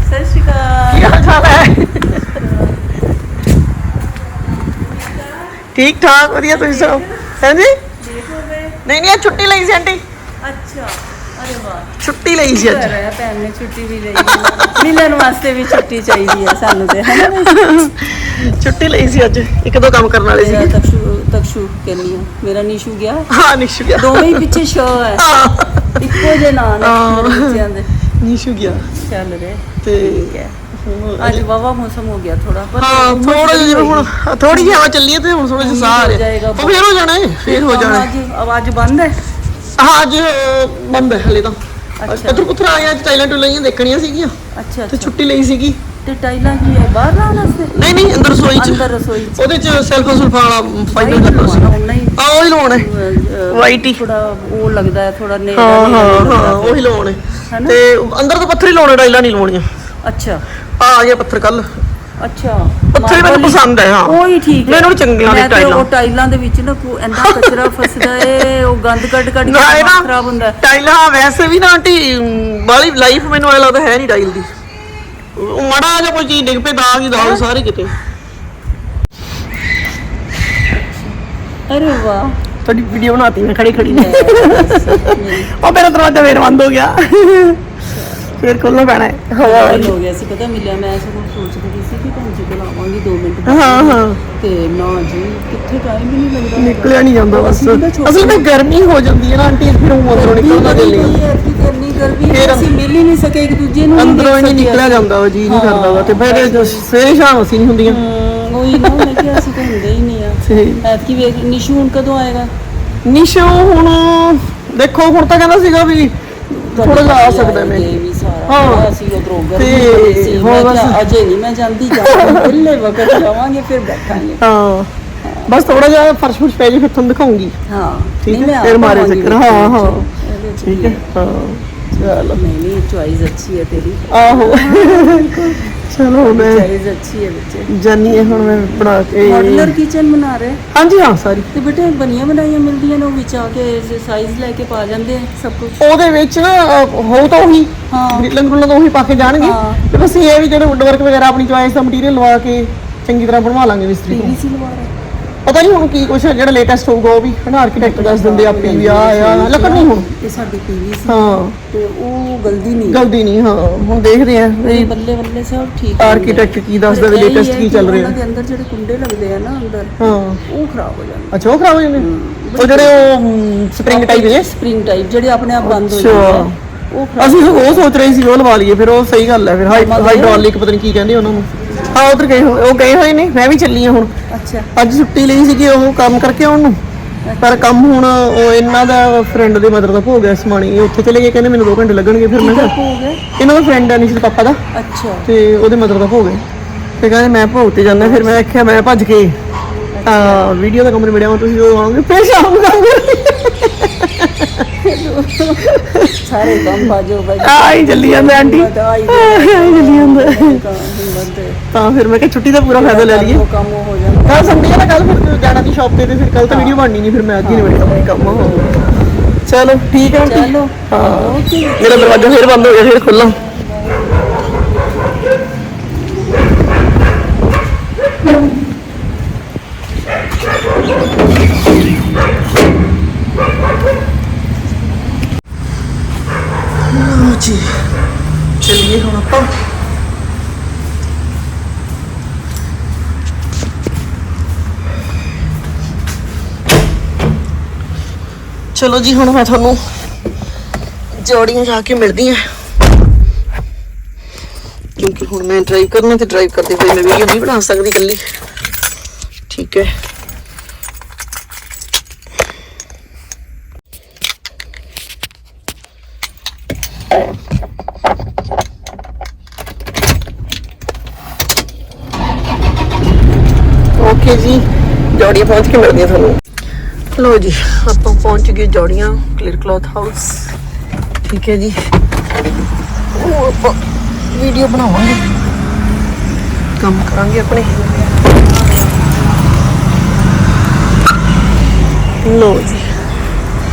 ਸਤਿ ਸ਼੍ਰੀ ਅਕਾਲ। ਕੀ ਹਾਲ ਚਾਲ ਹੈ? ਠੀਕ ਠਾਕ ਵਧੀਆ ਤੁਸੀਂ ਸੁਣਾਓ? ਹਾਂਜੀ? ਨਹੀਂ ਨਹੀਂ ਇਹ ਛੁੱਟੀ ਲਈ ਸੀ ਆਂਟੀ। ਅੱਛਾ ਅਰੇ ਵਾਹ। ਛੁੱਟੀ ਲਈ ਸੀ ਅੱਜ। ਕਰ ਰਿਹਾ ਭੈਣ ਨੇ ਛੁੱਟੀ ਵੀ ਲਈ ਹੈ। ਮਿਲਣ ਵਾਸਤੇ ਵੀ ਛੁੱਟੀ ਚਾਹੀਦੀ ਹੈ ਸਾਨੂੰ ਤੇ ਹੈ ਨਾ ਛੁੱਟੀ ਲਈ ਸੀ ਅੱਜ ਇੱਕ ਦੋ ਕੰਮ ਕਰਨ ਵਾਲੇ ਮੇਰਾ ਸੀ ਤਕਸ਼ੂ ਤਕਸ਼ੂ ਕਹਿੰਦੀ ਹਾਂ ਮੇਰਾ ਨੀਸ਼ੂ ਗਿਆ। ਹਾਂ ਨਿਸ਼ੂ ਗਿਆ। ਦੋਵੇਂ ਹੀ ਪਿੱਛੇ ਸ਼ੋ ਹੈ। ਇੱਕੋ ਜਿਹੇ ਨਾਂ ਨੇ ਮੇਰੇ ਬੱਚਿਆਂ ਦੇ। ਨਿਸ਼ੂ ਗਿਆ। ਚੱਲ ਰਹੇ ਤੇ ਠੀਕ ਹੈ। ਅੱਜ ਵਾਵਾ ਮੌਸਮ ਹੋ ਗਿਆ ਥੋੜਾ ਹਾਂ ਥੋੜਾ ਜਿਹਾ ਹੋਈ। ਹੁਣ ਥੋੜੀ ਜਿਹੀ ਹਵਾ ਚੱਲੀ ਹੈ ਤੇ ਹੁਣ ਥੋੜਾ ਜਿਹਾ ਸਾਹ ਆ ਹੋ। ਰਿਹਾ ਜਾਏਗਾ। ਉਹ ਫੇਰ ਹੋ ਜਾਣਾ ਹੈ ਫੇਰ ਹੋ ਜਾਣਾ ਹੈ। ਅੱਜ ਆਵਾਜ਼ ਬੰਦ ਹੈ? ਹਾਂ ਅੱਜ ਬੰਦ ਹੈ ਹਲੇ ਤਾਂ। ਅੱਛਾ। ਇੱਧਰ ਪੁੱਤਰ ਆਇਆ ਅੱਜ ਟਾਈਲੈਂਡ ਟੁਲਾਈਆਂ ਦੇਖਣੀਆਂ ਸੀਗੀਆਂ। ਅੱਛਾ ਤੇ ਅੱਛਾ। ਛੁੱਟੀ ਲਈ ਸੀਗੀ। ਤੇ ਟਾਈਲਾਂ ਕੀ ਹੈ ਬਾਹਰ ਲਾਉਣ ਵਾਸਤੇ? ਨਹੀਂ ਨਹੀਂ ਅੰਦਰ ਰਸੋਈ ਚ। ਅੰਦਰ ਰਸੋਈ ਚ। ਉਹਦੇ ਚ ਸੈਲਫ ਸੁਲਫਾ ਵਾਲਾ ਫਾਈਨਲ ਕਰਨਾ ਸੀ ਨਹੀਂ ਆ ਉਹੀ ਲਾਉਣਾ ਹੈ। White ਹੀ। ਥੋੜਾ ਉਹ ਲੱਗਦਾ ਹੈ ਥੋੜਾ ਨੇੜਾ ਹਾਂ ਨੇੜਾ ਹਾਂ ਲੱਗਦਾ ਹਾਂ ਫਿਰ। ਉਹੀ ਲਾਉਣੇ ਹੈਨਾ? ਤੇ ਅੰਦਰ ਤਾਂ ਪੱਥਰ ਹੀ ਲਾਉਣੇ ਟਾਈਲਾਂ ਨਹੀਂ ਲਾਉਣੀਆਂ। ਅੱਛਾ। ਆ ਗਿਆ ਪੱਥਰ ਕੱਲ ਅੱਛਾ। ਪੱਥਰ ਹੀ ਮੈਨੂੰ marble ਹੀ- ਪਸੰਦ ਹੈ, ਹਾਂ। ਉਹ ਹੀ ਠੀਕ ਹੈ। ਮੈਨੂੰ ਵੀ ਚੰਗੀਆਂ ਨੇ ਮੈਂ ਤੇ ਟਾਈਲਾਂ। ਉਹ ਟਾਈਲਾਂ ਦੇ ਵਿੱਚ ਨਾ ਕੋ ਇੰਨਾ ਕਚਰਾ ਫਸਦਾ ਏ ਉਹ ਗੰਦ ਕੱਢ ਕੱਢ ਕੇ ਨਾ ਇਹ ਦਿਮਾਗ ਖਰਾਬ ਹੁੰਦਾ ਨਾ ਹੈ। ਟਾਈਲਾਂ ਵੈਸੇ ਵੀ ਨਾ ਆਂਟੀ ਬਾਲੀ ਲਾਈਫ ਮੈਨੂੰ ਐ ਲੱਗਦਾ ਹੈ ਨਹੀਂ ਟਾਈਲ ਦੀ। ਉਹ ਮੜਾ ਜਿਹਾ ਕੋਈ ਚੀਜ਼ ਡਿੱਗ ਪਏ ਦਾਗ ਹੀ ਦਾਗ ਸਾਰੇ ਕਿਤੇ। ਅਰੇ ਵਾਹ। ਤੁਹਾਡੀ ਵੀਡੀਓ ਬਣਾਤੀ ਮੈਂ ਖੜੀ ਖੜੀ। ਨੇ ਉਹ ਮੇਰਾ ਦਰਵਾਜ਼ਾ ਫੇਰ ਬੰਦ ਹੋ ਗਿਆ। ਫੇਰ ਖੋਲਣਾ ਪੈਣਾ ਹੈ। ਹਵਾ ਹੋ ਗਿਆ ਸੀ ਪਤਾ ਮਿਲਿਆ ਮੈਂ ਸਗੋਂ ਸੋਚਦੀ ਪਈ ਸੀ ਕਿ ਭੈਣ ਜੀ ਕੋਲ ਆਵਾਂਗੀ 2 ਮਿੰਟ ਹਾਂ ਹਾਂ। ਤੇ ਨਾ ਜੀ ਕਿੱਥੇ ਟਾਈਮ ਹੀ ਨਹੀਂ ਲੱਗਦਾ। ਨਿਕਲਿਆ ਨਹੀਂ ਜਾਂਦਾ ਬਸ। ਅਸਲ ਵਿੱਚ ਗਰਮੀ ਹੋ ਜਾਂਦੀ ਹੈ ਨਾ ਆਂਟੀ ਫਿਰ ਉਹ ਅੰਦਰੋਂ ਨਿਕਲਦਾ ਦਿਲ ਨਹੀਂ। ਐਤਕੀ ਕਰਨੀ ਗਰਮੀ ਫਿਰ ਅਸੀਂ ਮਿਲ ਹੀ ਨਹੀਂ ਸਕੇ ਇੱਕ ਦੂਜੇ ਨੂੰ ਅੰਦਰੋਂ ਹੀ ਨਹੀਂ ਨਿਕਲਿਆ। ਜਾਂਦਾ ਉਹ ਜੀ ਨਹੀਂ। ਕਰਦਾ ਵਾ। ਤੇ ਫਿਰ ਸਵੇਰੇ ਸ਼ਾਮ ਅਸੀਂ ਨਹੀਂ ਹੁੰਦੀਆਂ। ਉਹੀ ਨਾ ਮੈਂ ਕਿਹਾ ਅਸੀਂ ਤਾਂ ਹੁੰਦੇ ਹੀ ਨਹੀਂ ਆ। ਤੇ ਐਤਕੀ ਵੇਖ ਨਿਸ਼ੂ ਹੁਣ ਕਦੋਂ ਆਏਗਾ? ਨਿਸ਼ੋ ਹੁਣ ਦੇਖੋ ਹੁਣ ਤਾਂ ਕਹਿੰਦਾ ਸੀਗਾ ਵੀ ਥੋੜਾ ਜਿਹਾ ਆ ਸਕਦਾ ਮੈਂ ਇਹ ਵੀ ਸਾਰਾ ਹਾਂ। ਅਸੀਂ ਉਧਰੋਂ ਤੇ ਸੀ। ਬਸ- ਕਿਹਾ ਅਜੇ ਨਹੀਂ ਮੈਂ ਜਾਂਦੀ ਜਾਵਾਂਗੇ ਪਹਿਲੇ ਵਕਤ ਜਾਵਾਂਗੇ ਫਿਰ ਬੈਠਾਂਗੇ। ਹਾਂ। ਬਸ ਥੋੜਾ ਜਿਹਾ ਫਰਸ਼ ਫੁਰਸ਼ ਪੈ ਜੇ ਫਿਰ ਤੁਹਾਨੂੰ ਦਿਖਾਉਂਗੀ। ਹਾਂ। ਠੀਕ ਨਹੀਂ, ਹੈ, ਮੈਂ ਫਿਰ ਮਾਰੇ ਪਾਵਾਂਗੀ ਚੱਕਰ, ਵਿੱਚ, ਹਾਂ, ਹਾਂ। ਇਹਦੇ ਚ ਠੀਕ ਹੈ। ਹਾਂ। ਚਲੋ। ਨਹੀਂ ਨਹੀਂ ਚੁਆਇਸ ਅੱਛੀ ਹੈ ਤੇਰੀ। ਆਹੋ। ਚਲੋ ਮੈਂ ਚੁਆਇਸ ਅੱਛੀ ਹੈ ਬੱਚੇ। ਜਾਨੀ ਹੈ ਹੁਣ ਮੈਂ ਬਣਾ ਕੇ ਮਾਡਲਰ ਕਿਚਨ ਬਣਾ ਰਹੇ ਹਾਂਜੀ ਹਾਂ ਸਾਰੀ। ਤੇ ਬੇਟੇ ਬਣੀਆਂ ਬਣਾਈਆਂ ਮਿਲਦੀਆਂ ਨੇ ਉਹ ਵਿੱਚ ਆ ਕੇ ਸਾਈਜ਼ ਲੈ ਕੇ ਪਾ ਜਾਂਦੇ ਆ ਸਭ ਕੁਝ ਉਹਦੇ ਵਿੱਚ ਨਾ ਅਹ, ਹੋ ਤਾਂ ਉਹੀ। ਹਾਂ। ਗ੍ਰਿਲਾਂ ਗਰੁਲਾਂ ਤਾਂ ਉਹੀ ਪਾ ਕੇ ਜਾਣਗੇ। ਹਾਂ। ਤੇ ਬਸ ਇਹ ਹੈ ਵੀ ਜਿਹੜੇ ਵੁੱਡ ਵਰਕ ਵਗੈਰਾ ਆਪਣੀ ਚੁਆਇਸ ਦਾ ਮਟੀਰੀਅਲ ਲਵਾ ਕੇ ਚੰਗੀ ਤਰ੍ਹਾਂ ਬਣਵਾ ਲਾਂਗੇ ਮਿਸਤਰੀ ਤੋਂ। ਪੀਵੀਸੀ ਲਵਾ ਰਹੇ ਪਤਾ ਨਹੀਂ ਹੁਣ ਕੀ ਕੁਛ ਜਿਹੜਾ ਲੇਟੈਸਟ ਹੋਊਗਾ ਉਹ ਵੀ ਹਨਾ ਆਰਕੀਟੈਕਟ ਦੱਸ ਦਿੰਦੇ ਆਪੇ ਵੀ ਆ ਆ ਨਹੀਂ ਹੁਣ। ਇਹ ਸਾਡੀ ਪੀਵੀਸੀ ਹਾਂ। ਤੇ ਉਹ ਗਲਦੀ ਨਹੀਂ। ਗਲਤੀ ਨਹੀਂ ਹਾਂ ਹੁਣ ਦੇਖਦੇ ਆ ਬੱਲੇ ਬੱਲੇ ਸਭ ਠੀਕ ਆਰਕੀਟੈਕਟ ਕੀ ਦੱਸਦਾ ਵੀ ਲੇਟੈਸਟ ਕੀ ਚੱਲ ਰਿਹਾ। ਉਹਨਾਂ ਦੇ ਅੰਦਰ ਜਿਹੜੇ ਕੁੰਡੇ ਲੱਗਦੇ ਆ ਨਾ ਅੰਦਰ ਹਾਂ। ਉਹ ਖਰਾਬ ਹੋ ਜਾਂਦੇ। ਅੱਛਾ ਉਹ ਖਰਾਬ ਹੋ ਜਾਂਦੇ? ਉਹ ਜਿਹੜੇ ਉਹ ਸਪ੍ਰਿੰਗ ਟਾਈਪ ਦੇ ਸਪ੍ਰਿੰਗ ਟਾਈਪ ਜਿਹੜੇ ਆਪਣੇ ਆਪ ਬੰਦ ਹੋ। ਜਾਂਦੇ ਆ ਉਹ ਅਸੀਂ ਉਹ ਸੋਚ ਰਹੇ ਸੀ ਉਹ ਲਵਾ ਲਈਏ ਫਿਰ ਉਹ ਸਹੀ ਗੱਲ ਹੈ ਫਿਰ ਹਾਈਡ੍ਰੋਲਿਕ ਪਤਾ ਨਹੀਂ ਕੀ ਕਹਿੰਦੇ ਉਹਨਾਂ ਨੂੰ। ਹਾਂ ਉਧਰ ਗਏ ਹੋਏ ਉਹ ਗਏ ਹੋਏ ਨੇ ਮੈਂ ਵੀ ਚੱਲੀ ਆ ਹੁਣ। ਅੱਛਾ। ਅੱਜ ਛੁੱਟੀ ਲਈ ਸੀਗੀ ਉਹ ਕੰਮ ਕਰਕੇ ਆਉਣ ਨੂੰ। ਪਰ ਕੰਮ ਹੁਣ ਉਹ ਇਹਨਾਂ ਦਾ ਫਰੈਂਡ ਦੇ ਮਦਰ ਦਾ ਭੋਗ ਹੈ ਸਮਾਣੀ ਇਹ ਉੱਥੇ ਚਲੇ ਗਏ ਕਹਿੰਦੇ ਮੈਨੂੰ 2 ਘੰਟੇ ਲੱਗਣਗੇ ਫਿਰ ਮੈਂ ਕਿਹਾ ਹੋ? ਗਿਆ ਇਹਨਾਂ ਦਾ ਫਰੈਂਡ ਹੈ ਨਿਸ਼ਲ ਪਾਪਾ ਦਾ। ਅੱਛਾ। ਤੇ ਉਹਦੇ ਮਦਰ ਦਾ ਭੋਗ ਹੈ। ਤੇ ਕਹਿੰਦੇ ਮੈਂ ਭੋਗ ਤੇ ਜਾਣਾ ਫਿਰ ਮੈਂ ਆਖਿਆ ਮੈਂ ਭੱਜ ਕੇ ਆ ਵੀਡੀਓ ਦਾ ਕਮਰੇ ਮਿਲਿਆ ਤੁਸੀਂ ਉਹ ਆਉਂਗੇ ਫਿਰ ਸ਼ਾਮ ਨੂੰ ਕੰਮ ਸਾਰੇ ਕੰਮ ਬਾਜੋ ਬਾਜੋ ਆ ਹੀ ਚੱਲੀ ਜਾਂਦਾ ਆਂਟੀ। ਆਈ ਆ ਹੀ ਚੱਲੀ ਜਾਂਦਾ। ਹਿੰਮਤ ਹੈ। ਤਾਂ ਫਿਰ ਮੈਂ ਕਿਹਾ ਛੁੱਟੀ ਦਾ ਪੂਰਾ ਫਾਇਦਾ ਲੈ ਲਈਏ। ਕੰਮ ਹੋ ਜਾਂਦਾ। ਕੱਲ ਸੰਡੇ ਕੱਲ ਫਿਰ ਜਾਣਾ ਦੀ ਸ਼ਾਪ ਤੇ ਤੇ ਫਿਰ ਕੱਲ ਤਾਂ ਵੀਡੀਓ ਬਣਨੀ ਨਹੀਂ ਫਿਰ ਮੈਂ ਅੱਜ ਹੀ ਆਪਣੀ ਕੰਮ ਚਲੋ ਠੀਕ ਹੈ ਆਂਟੀ। ਚਲੋ। ਹਾਂ। ਮੇਰਾ ਦਰਵਾਜ਼ਾ ਫਿਰ ਬੰਦ ਹੋ ਗਿਆ ਫਿਰ ਖੁੱਲਾਂ। ਚਲੋ ਜੀ, ਹੁਣ ਮੈਂ ਤੁਹਾਨੂੰ ਜੋੜੀਆਂ ਜਾ ਕੇ ਮਿਲਦੀ ਆ ਕਿਉਂਕਿ ਹੁਣ ਮੈਂ ਡਰਾਈਵ ਕਰਨਾ ਤੇ ਡਰਾਈਵ ਕਰਦੇ ਹੋਏ ਮੈਂ ਵੀਡੀਓ ਨਹੀਂ ਬਣਾ ਸਕਦੀ ਇਕੱਲੀ। ਠੀਕ ਹੈ। ਓਕੇ ਜੀ, ਜੋੜੀਆਂ ਪਹੁੰਚ ਕੇ ਮਿਲਦੀਆਂ ਤੁਹਾਨੂੰ। ਲੋ ਜੀ, ਆਪਾਂ ਪਹੁੰਚ ਗਏ ਜੋੜੀਆਂ ਕਲੀਅਰ ਕਲੌਥ ਹਾਊਸ ਠੀਕ ਹੈ ਜੀ। ਉਹ ਆਪਾਂ ਵੀਡੀਓ ਬਣਾਵਾਂਗੇ। ਕੰਮ ਕਰਾਂਗੇ ਆਪਣੇ। ਲੋ ਜੀ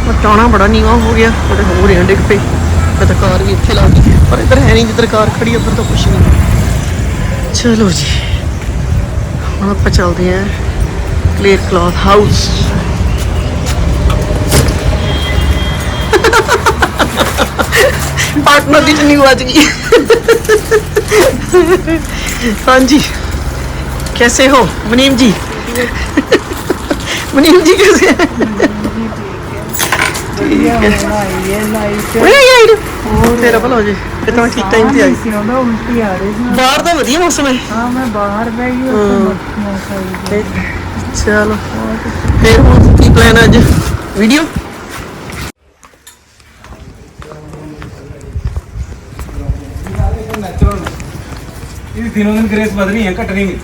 ਮਟਾਣਾ ਬੜਾ ਨੀਵਾ ਹੋ ਗਿਆ ਬੜੇ ਹੋ ਰਹੇ ਡਿੱਗ ਪਏ ਮੈਂ ਤਾਂ ਕਾਰ ਵੀ ਇੱਥੇ ਲਾ ਗਈ ਪਰ ਇੱਧਰ ਹੈ ਨਹੀਂ ਜਿੱਧਰ ਕਾਰ ਖੜੀ ਉੱਧਰ ਤਾਂ ਕੁਛ ਨਹੀਂ। ਚਲੋ ਜੀ। ਹੁਣ ਆਪਾਂ ਚੱਲਦੇ ਆਂ ਕਲੀਅਰ ਕਲੌਥ ਹਾਊਸ पार्टनर की चुन्नी बच गई हाँ जी कैसे हो मुनीम जी मुनीम जी कैसे हैं ओए यार तेरा भला हो जे ਇਹ ਤਾਂ ਮੈਂ ਠੀਕ ਟਾਈਮ ਤੇ ਆਈ ਸੀ ਉਹਦਾ ਉਲਟੀ ਆ ਰਹੀ ਸੀ। ਬਾਹਰ ਤਾਂ ਵਧੀਆ ਮੌਸਮ ਹੈ। ਹਾਂ ਮੈਂ ਬਾਹਰ ਬੈ ਗਈ ਉੱਥੇ ਚਲੋ। ਫਿਰ ਹੁਣ ਕੀ ਪਲਾਨ ਅੱਜ? ਵੀਡੀਓ ਇਹ ਦਿਨੋਂ ਦਿਨ ਗ੍ਰੇਸ ਵਧ ਰਹੀ ਹੈ ਘਟ ਨਹੀਂ।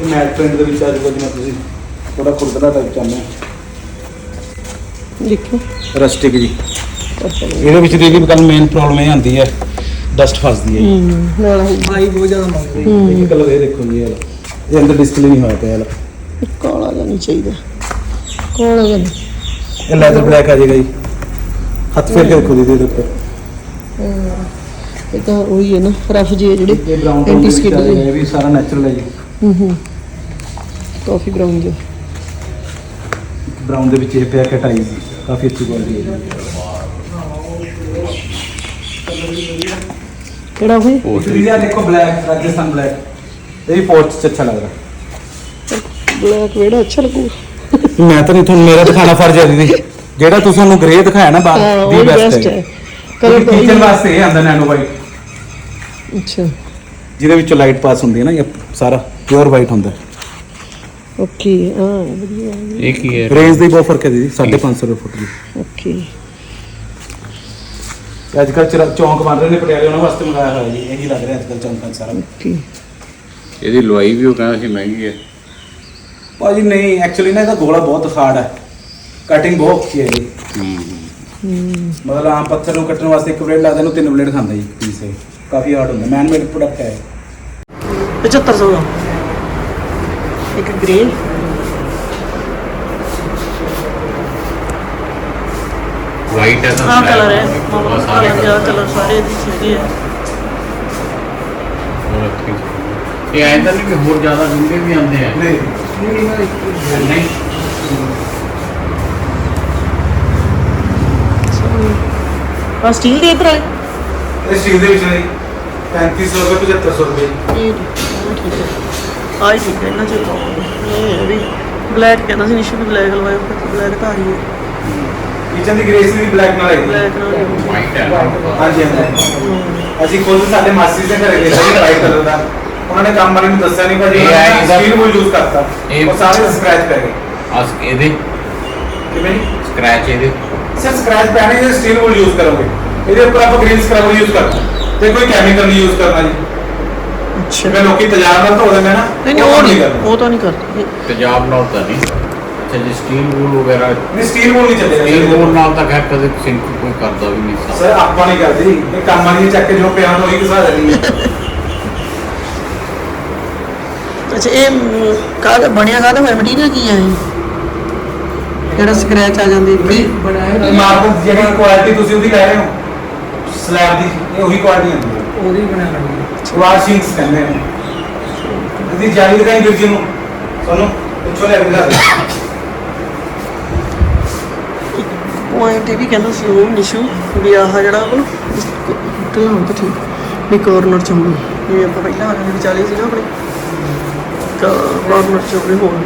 ਇਹ ਮੈਟ ਪਿੰਡ ਦੇ ਵਿੱਚ ਅੱਜ ਕੱਲ੍ਹ ਜਿਵੇਂ ਤੁਸੀਂ। ਥੋੜਾ ਖੁਰਦਲਾ ਟਾਈਪ ਚਾਹੁੰਦੇ ਹੋ। ਦੇਖੋ ਹੋ ਰਸਟਿਕ ਜੀ। ਇਹਦੇ ਵਿੱਚ ਦੇਖੀ ਕੱਲ ਮੇਨ ਪ੍ਰੋਬਲਮ ਇਹ ਆਉਂਦੀ ਹੈ ਡਸਟ ਫਸਦੀ ਹੈ ਜੀ। ਨਾਲ ਭਾਈ ਬਹੁਤ ਜ਼ਿਆਦਾ ਮੰਗਦੇ ਇਹ ਕਲਰ ਇਹ ਦੇਖੋ ਜੀ ਇਹ ਵਾਲਾ। ਇਹ ਅੰਦਰ ਡਿਸਪਲੇ ਨਹੀਂ ਹੋਇਆ ਪਿਆ ਇਹ ਵਾਲਾ। ਕਾਲਾ ਜਿਹਾ ਨਹੀਂ ਚਾਹੀਦਾ। ਕਾਲਾ ਜਿਹਾ ਨਹੀਂ। ਇਹ ਲੈਦਰ ਬਲੈਕ ਆ ਜਾਏਗਾ ਜੀ। ਹੱਥ ਫੇਰ ਕੇ ਦੇਖੋ ਜੀ ਇਹਦੇ ਉੱਪਰ ਇਹ ਤਾਂ ਉਹੀ ਹੈ ਨਾ ਰਫ ਜਿਹੇ ਜਿਹੜੇ ਇਹ ਬ੍ਰਾਊਨ ਟੋਨ ਐਂਟੀ ਸਕਿਡ ਦੇ ਇਹ ਵੀ ਸਾਰਾ ਨੈਚੁਰਲ ਹੈ ਜੀ। ਹੂੰ ਹੂੰ। ਕਾਫੀ ਬਰਾਊਨ ਜਿਹਾ। ਬ੍ਰਾਊਨ ਦੇ ਵਿੱਚ ਇਹ ਪਿਆ ਕਟਾਈ ਜੀ। ਕਾਫੀ ਅੱਛੀ ਕੁਆਲਿਟੀ ਹੈ। ਕਿਹੜਾ ਹੋਈ ਤੁਸੀਂ ਇਹ ਦੇਖੋ ਬਲੈਕ ਰਾਜਸਥਾਨ ਬਲੈਕ ਇਹ ਵੀ ਪੋਰਟ ਚ ਅੱਛਾ ਲੱਗ ਰਿਹਾ ਬਲੈਕ ਵੇੜਾ ਅੱਛਾ ਲੱਗੂ। ਮੈਂ ਤਾਂ ਨਹੀਂ ਤੁਹਾਨੂੰ ਮੇਰਾ ਦਿਖਾਣਾ ਫਰਜ਼ ਹੈ ਦੀਦੀ। ਜਿਹੜਾ ਤੁਸੀਂ ਸਾਨੂੰ ਗ੍ਰੇ ਦਿਖਾਇਆ ਨਾ ਹਾਂ ਬਾਹਰ ਉਹ ਦੀ ਬੈਸਟ ਬੈਸਟ ਹੈ। ਹੈ ਕਲਰ ਤਾਂ ਕਿਚਨ ਵਾਸਤੇ ਇਹ ਆਂਦਾ ਨੈਨੋ ਵਾਈਟ ਅੱਛਾ। ਜਿਹਦੇ ਵਿੱਚੋਂ ਲਾਈਟ ਪਾਸ ਹੁੰਦੀ ਹੈ ਨਾ ਇਹ ਸਾਰਾ ਪਿਓਰ ਵਾਈਟ ਹੁੰਦਾ ਓਕੇ ਹਾਂ ਵਧੀਆ ਇਹ ਕੀ ਹੈ? ਰੇਂਜ ਦਾ ਹੀ ਬਹੁਤ ਫ਼ਰਕ ਹੈ ਦੀਦੀ 550 ਰੁਪਏ ਫੁੱਟ ਦੀ। ਓਕੇ ਅੱਜ ਕੱਲ ਚੌਂਕ ਬਣ ਰਹੇ ਨੇ ਪਟਿਆਲੇ ਉਹਨਾਂ ਵਾਸਤੇ ਮੰਗਾਇਆ ਹੋਇਆ ਜੀ ਇਹ ਹੀ ਲੱਗ ਰਿਹਾ ਅੱਜ ਕੱਲ ਚੌਂਕਾਂ 'ਚ ਸਾਰਾ। ਓਕੇ ਇਹਦੀ ਲਵਾਈ ਵੀ ਉਹ ਕਹਿੰਦਾ ਸੀ ਮਹਿੰਗੀ ਹੈ। ਭਾਜੀ ਨਹੀਂ ਐਕਚੁਅਲੀ ਨਾ ਇਹਦਾ ਗੋਲਾ ਬਹੁਤ ਹਾਰਡ ਹੈ। ਕਟਿੰਗ ਬਹੁਤ ਔਖੀ ਹੈ ਜੀ। ਮਤਲਬ ਆਮ ਪੱਥਰ ਨੂੰ ਕੱਟਣ ਵਾਸਤੇ ਇੱਕ ਬਲੇਡ ਲੱਗਦਾ ਇਹਨੂੰ ਤਿੰਨ ਬਲੇਡ ਖਾਂਦਾ ਜੀ ਪੀਸ ਇਹ। ਕਾਫੀ ਹਾਰਡ ਹੁੰਦਾ ਮੈਨ ਮੇਡ ਪ੍ਰੋਡਕਟ ਹੈ 7500 ਦਾ। ਇੱਕ ਗ੍ਰੀਨ ਵਾਈਟ ਹੈ ਤਾਂ ਕਲਰ ਹੈ। ਬਹੁਤ ਮਾਮਾ ਸਾਰੇ ਕਲਰ ਸਾਰੇ ਦੀ ਚੀਜ਼ ਹੈ। ਇਹ ਐਂ ਤਾਂ ਨਹੀਂ ਕਿ ਹੋਰ ਜ਼ਿਆਦਾ ਡੂੰਘੇ ਵੀ ਆਉਂਦੇ ਆ। ਨਹੀਂ ਨਹੀਂ ਆ ਸਟੀਲ ਦੇ ਭਰਾ ਇਹ ਸਟੀਲ ਦੇ ਵਿੱਚ ਨਹੀਂ। 3500 ਰੁਪਏ 7500 ਰੁਪਏ। ਠੀਕ ਹੈ। ਆਈ ਠੀਕ ਹੈ ਇਹਨਾਂ ਚ। ਇਹ ਹੈ ਵੀ ਬਲੈਕ ਕਹਿੰਦਾ ਸੀ ਨਿਸ਼ੂ ਵੀ ਬਲੈਕ ਲਵਾਇਓ ਫਿਰ ਬਲੈਕ ਤਾਂ ਆ ਰਹੀ ਹੈ। ਕਿਚਨ ਦੀ ਗ੍ਰੇਸ ਵੀ ਬਲੈਕ ਨਾਲ ਆਈ ਬਲੈਕ ਨਾਲ। ਵਾਈਟ ਹੈ। ਹਾਂਜੀ ਹਾਂਜੀ। ਅਸੀਂ ਖੁਦ ਸਾਡੇ ਮਾਸੀ ਦੇ ਘਰੇ ਗਏ ਸੀ ਵਾਈਟ ਕਲਰ ਦਾ। ਉਹਨਾਂ ਨੇ ਕੰਮ ਵਾਲੇ ਨੂੰ ਦੱਸਿਆ ਨਹੀਂ ਭਾਜੀ ਇਹ ਆਈ ਇਹਦਾ- ਸਟੀਲ ਵੂਲ ਯੂਜ਼ ਕਰਤਾ। ਇਹ- ਉਹ ਸਾਰੇ ਸਕ੍ਰੈਚ ਪੈ ਗਏ। ਆਸ ਇਹਦੇ? ਕਿਵੇਂ? ਸਕ੍ਰੈਚ ਇਹਦੇ? ਸਰ ਸਕ੍ਰੈਚ ਪੈਣੇ ਜੇ ਸਟੀਲ ਵੂਲ ਯੂਜ਼ ਕਰੋਗੇ। ਇਹਦੇ ਉੱਪਰ ਆਪਾਂ ਗ੍ਰੀਨ ਸਕ੍ਰਬਰ ਯੂਜ਼ ਕਰਨਾ। ਤੇ ਕੋਈ ਕੈਮੀਕਲ ਨਹੀਂ ਯੂਜ਼ ਕਰਨਾ ਜੀ। ਅੱਛਾ। ਜਿਵੇਂ ਲੋਕੀ ਤੇਜ਼ਾਬ ਨਾਲ ਧੋ ਦਿੰਦੇ ਨਾ ਨਹੀਂ ਨਹੀਂ ਉਹ ਨਹੀਂ। ਉਹ ਤਾਂ ਨਹੀਂ ਕਰਦੇ। ਤੇਜ਼ਾਬ ਨਾਲ ਤਾਂ ਨਹੀਂ। ਅੱਛਾ ਜੀ ਸਟੀਲ ਵੂਲ ਵਗੈਰਾ ਨਹੀਂ ਸਟੀਲ ਵੂਲ ਨਹੀਂ ਚੱਲੇਗਾ ਸਟੀਲ ਵੂਲ ਨਾਲ ਤਾਂ ਖੈਰ ਕਦੇ ਸਿੰਕ ਕੋਈ ਕਰਦਾ ਵੀ ਨਹੀਂ ਸਾਫ਼। ਸਰ ਆਪਾਂ ਨਹੀਂ ਕਰਦੇ। ਇਹ ਕੰਮ ਵਾਲੀ ਚੱਕ ਕੇ ਜੋ ਪਿਆ ਉਹੀ ਘਸਾ ਦੇਣੀ ਹੈ। ਅੱਛਾ ਇਹ ਕਾਹਦਾ ਬਣਿਆ ਕਾਹਦਾ ਹੋਇਆ? ਮਟੀਰੀਅਲ ਕੀ ਹੈ ਇਹ? ਜਿਹੜਾ ਸਕ੍ਰੈਚ ਆ ਜਾਂਦੇ? ਕੀ ਮਾਰਬਲ ਜਿਹੜੀ ਕੁਆਲਿਟੀ ਤੁਸੀਂ ਉਹਦੀ ਲੈ ਰਹੇ ਹੋ? ਸਲੈਬ ਦੀ ਇਹ ਉਹੀ ਕੁਆਲਿਟੀ ਹੁੰਦੀ ਹੈ। ਉਹਦੀ ਬਣਾ ਲਈ ਵਾਸ਼ਿੰਗਸ ਕਹਿੰਦੇ ਨੇ। ਇਹਦੀ ਜਾਲੀ ਦਿਖਾਈ ਵੀਰ ਜੀ ਨੂੰ। ਤੁਹਾਨੂੰ ਪਿੱਛੋਂ ਲੈ ਕੇ ਪੁਆਇੰਟ ਇਹ ਵੀ ਕਹਿੰਦਾ ਸੀ ਉਹ ਨਿਸ਼ੂ, ਵੀ ਆਹ ਜਿਹੜਾ ਉਹ ਢਲਾਉਣ ਤਾਂ ਠੀਕ, ਵੀ ਕਾਰਨਰ ਚ ਹੋਣੀ ਇਹ ਆਪਾਂ ਪਹਿਲਾਂ ਆ ਜਾਂਦੇ ਵਿਚਾਲੇ ਸੀ ਨਾ ਆਪਣੇ। ਤਾਂ ਕਾਰਨਰ ਚ ਹੋਵੇ ਹੋਣ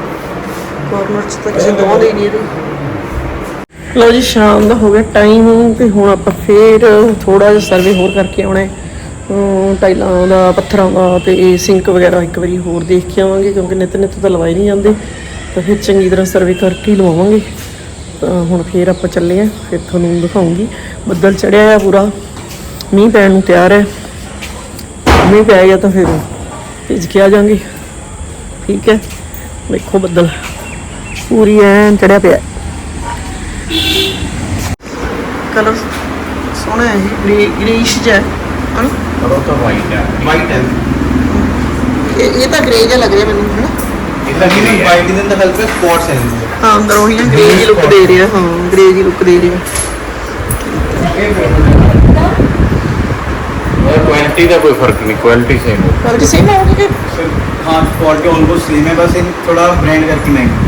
ਕਾਰਨਰ ਚ ਤਾਂ ਕਿਸੇ ਦੋ ਦੇ ਨਹੀਂ ਲੋ ਜੀ, ਸ਼ਾਮ ਦਾ ਹੋ ਗਿਆ ਟਾਈਮ ਤੇ ਹੁਣ ਆਪਾਂ ਫੇਰ ਥੋੜਾ ਜਿਹਾ ਸਰਵੇ ਹੋਰ ਕਰਕੇ ਆਉਣਾ ਹੈ। ਟਾਈਲਾਂ ਦਾ, ਪੱਥਰਾਂ ਦਾ ਤੇ ਸਿੰਕ ਵਗੈਰਾ ਇੱਕ ਵਾਰੀ ਹੋਰ ਦੇਖ ਕੇ ਆਵਾਂਗੇ ਕਿਉਂਕਿ ਨਿਤ ਨਿਤ ਤਾਂ ਲਵਾਏ ਨਹੀਂ ਜਾਂਦੇ। ਤਾਂ ਫਿਰ ਚੰਗੀ ਤਰ੍ਹਾਂ ਸਰਵੇ ਕਰਕੇ ਹੀ ਲਵਾਵਾਂਗੇ। ਤਾਂ ਹੁਣ ਫੇਰ ਆਪਾਂ ਚੱਲੇ ਆਂ, ਫਿਰ ਤੁਹਾਨੂੰ ਦਿਖਾਉਂਗੀ। ਬੱਦਲ ਚੜਿਆ ਆ ਪੂਰਾ, ਮੀਂਹ ਪੈਣ ਨੂੰ ਤਿਆਰ ਹੈ ਮੀਂਹ ਪੈ ਗਿਆ ਤਾਂ ਫਿਰ ਭਿੱਜ ਕੇ ਆ ਜਾਾਂਗੇ। ਠੀਕ ਹੈ ਵੇਖੋ ਬੱਦਲ, ਪੂਰੀ ਐਨ ਚੜਿਆ ਪਿਆ। ਕਲਰ ਸੋਹਣਾ ਹੈ ਗ੍ਰੇ ਗ੍ਰੇਇਸ਼ ਜਿਹਾ, ਹਨ? ਪਰ ਉਹ ਤਾਂ ਵਾਈਟ ਹੈ ਵਾਈਟ ਹੈ ਇਹ ਇਹ ਤਾਂ ਗ੍ਰੇ ਜਿਹਾ ਲੱਗ ਰਿਹਾ ਮੈਨੂੰ ਹੈ ਇਹ ਲੱਗੀ ਨਾ ਵਾਈਟ ਦੇ ਅੰਦਰ ਹਲਕੇ ਸਪੌਟਸ ਹੈ ਹਾਂ ਅੰਦਰ ਉਹੀ ਨਾ ਗ੍ਰੇ ਜੀ ਲੁੱਕ ਦੇ ਰਿਹਾ ਹਾਂ ਗ੍ਰੇ ਜੀ ਲੁੱਕ ਦੇ ਰਿਹਾ ਇਹ ਕੁਆਲਿਟੀ ਦਾ ਕੋਈ ਫਰਕ ਨਹੀਂ ਕੁਆਲਿਟੀ ਸੇਮ ਹੈ ਪਰ ਕਿਸੇ ਨਾ ਹੋਊਗੀ ਕਿ हाँ क्वालिटी ऑलमोस्ट सेम है बस इन थोड़ा ब्रांड करके महंगा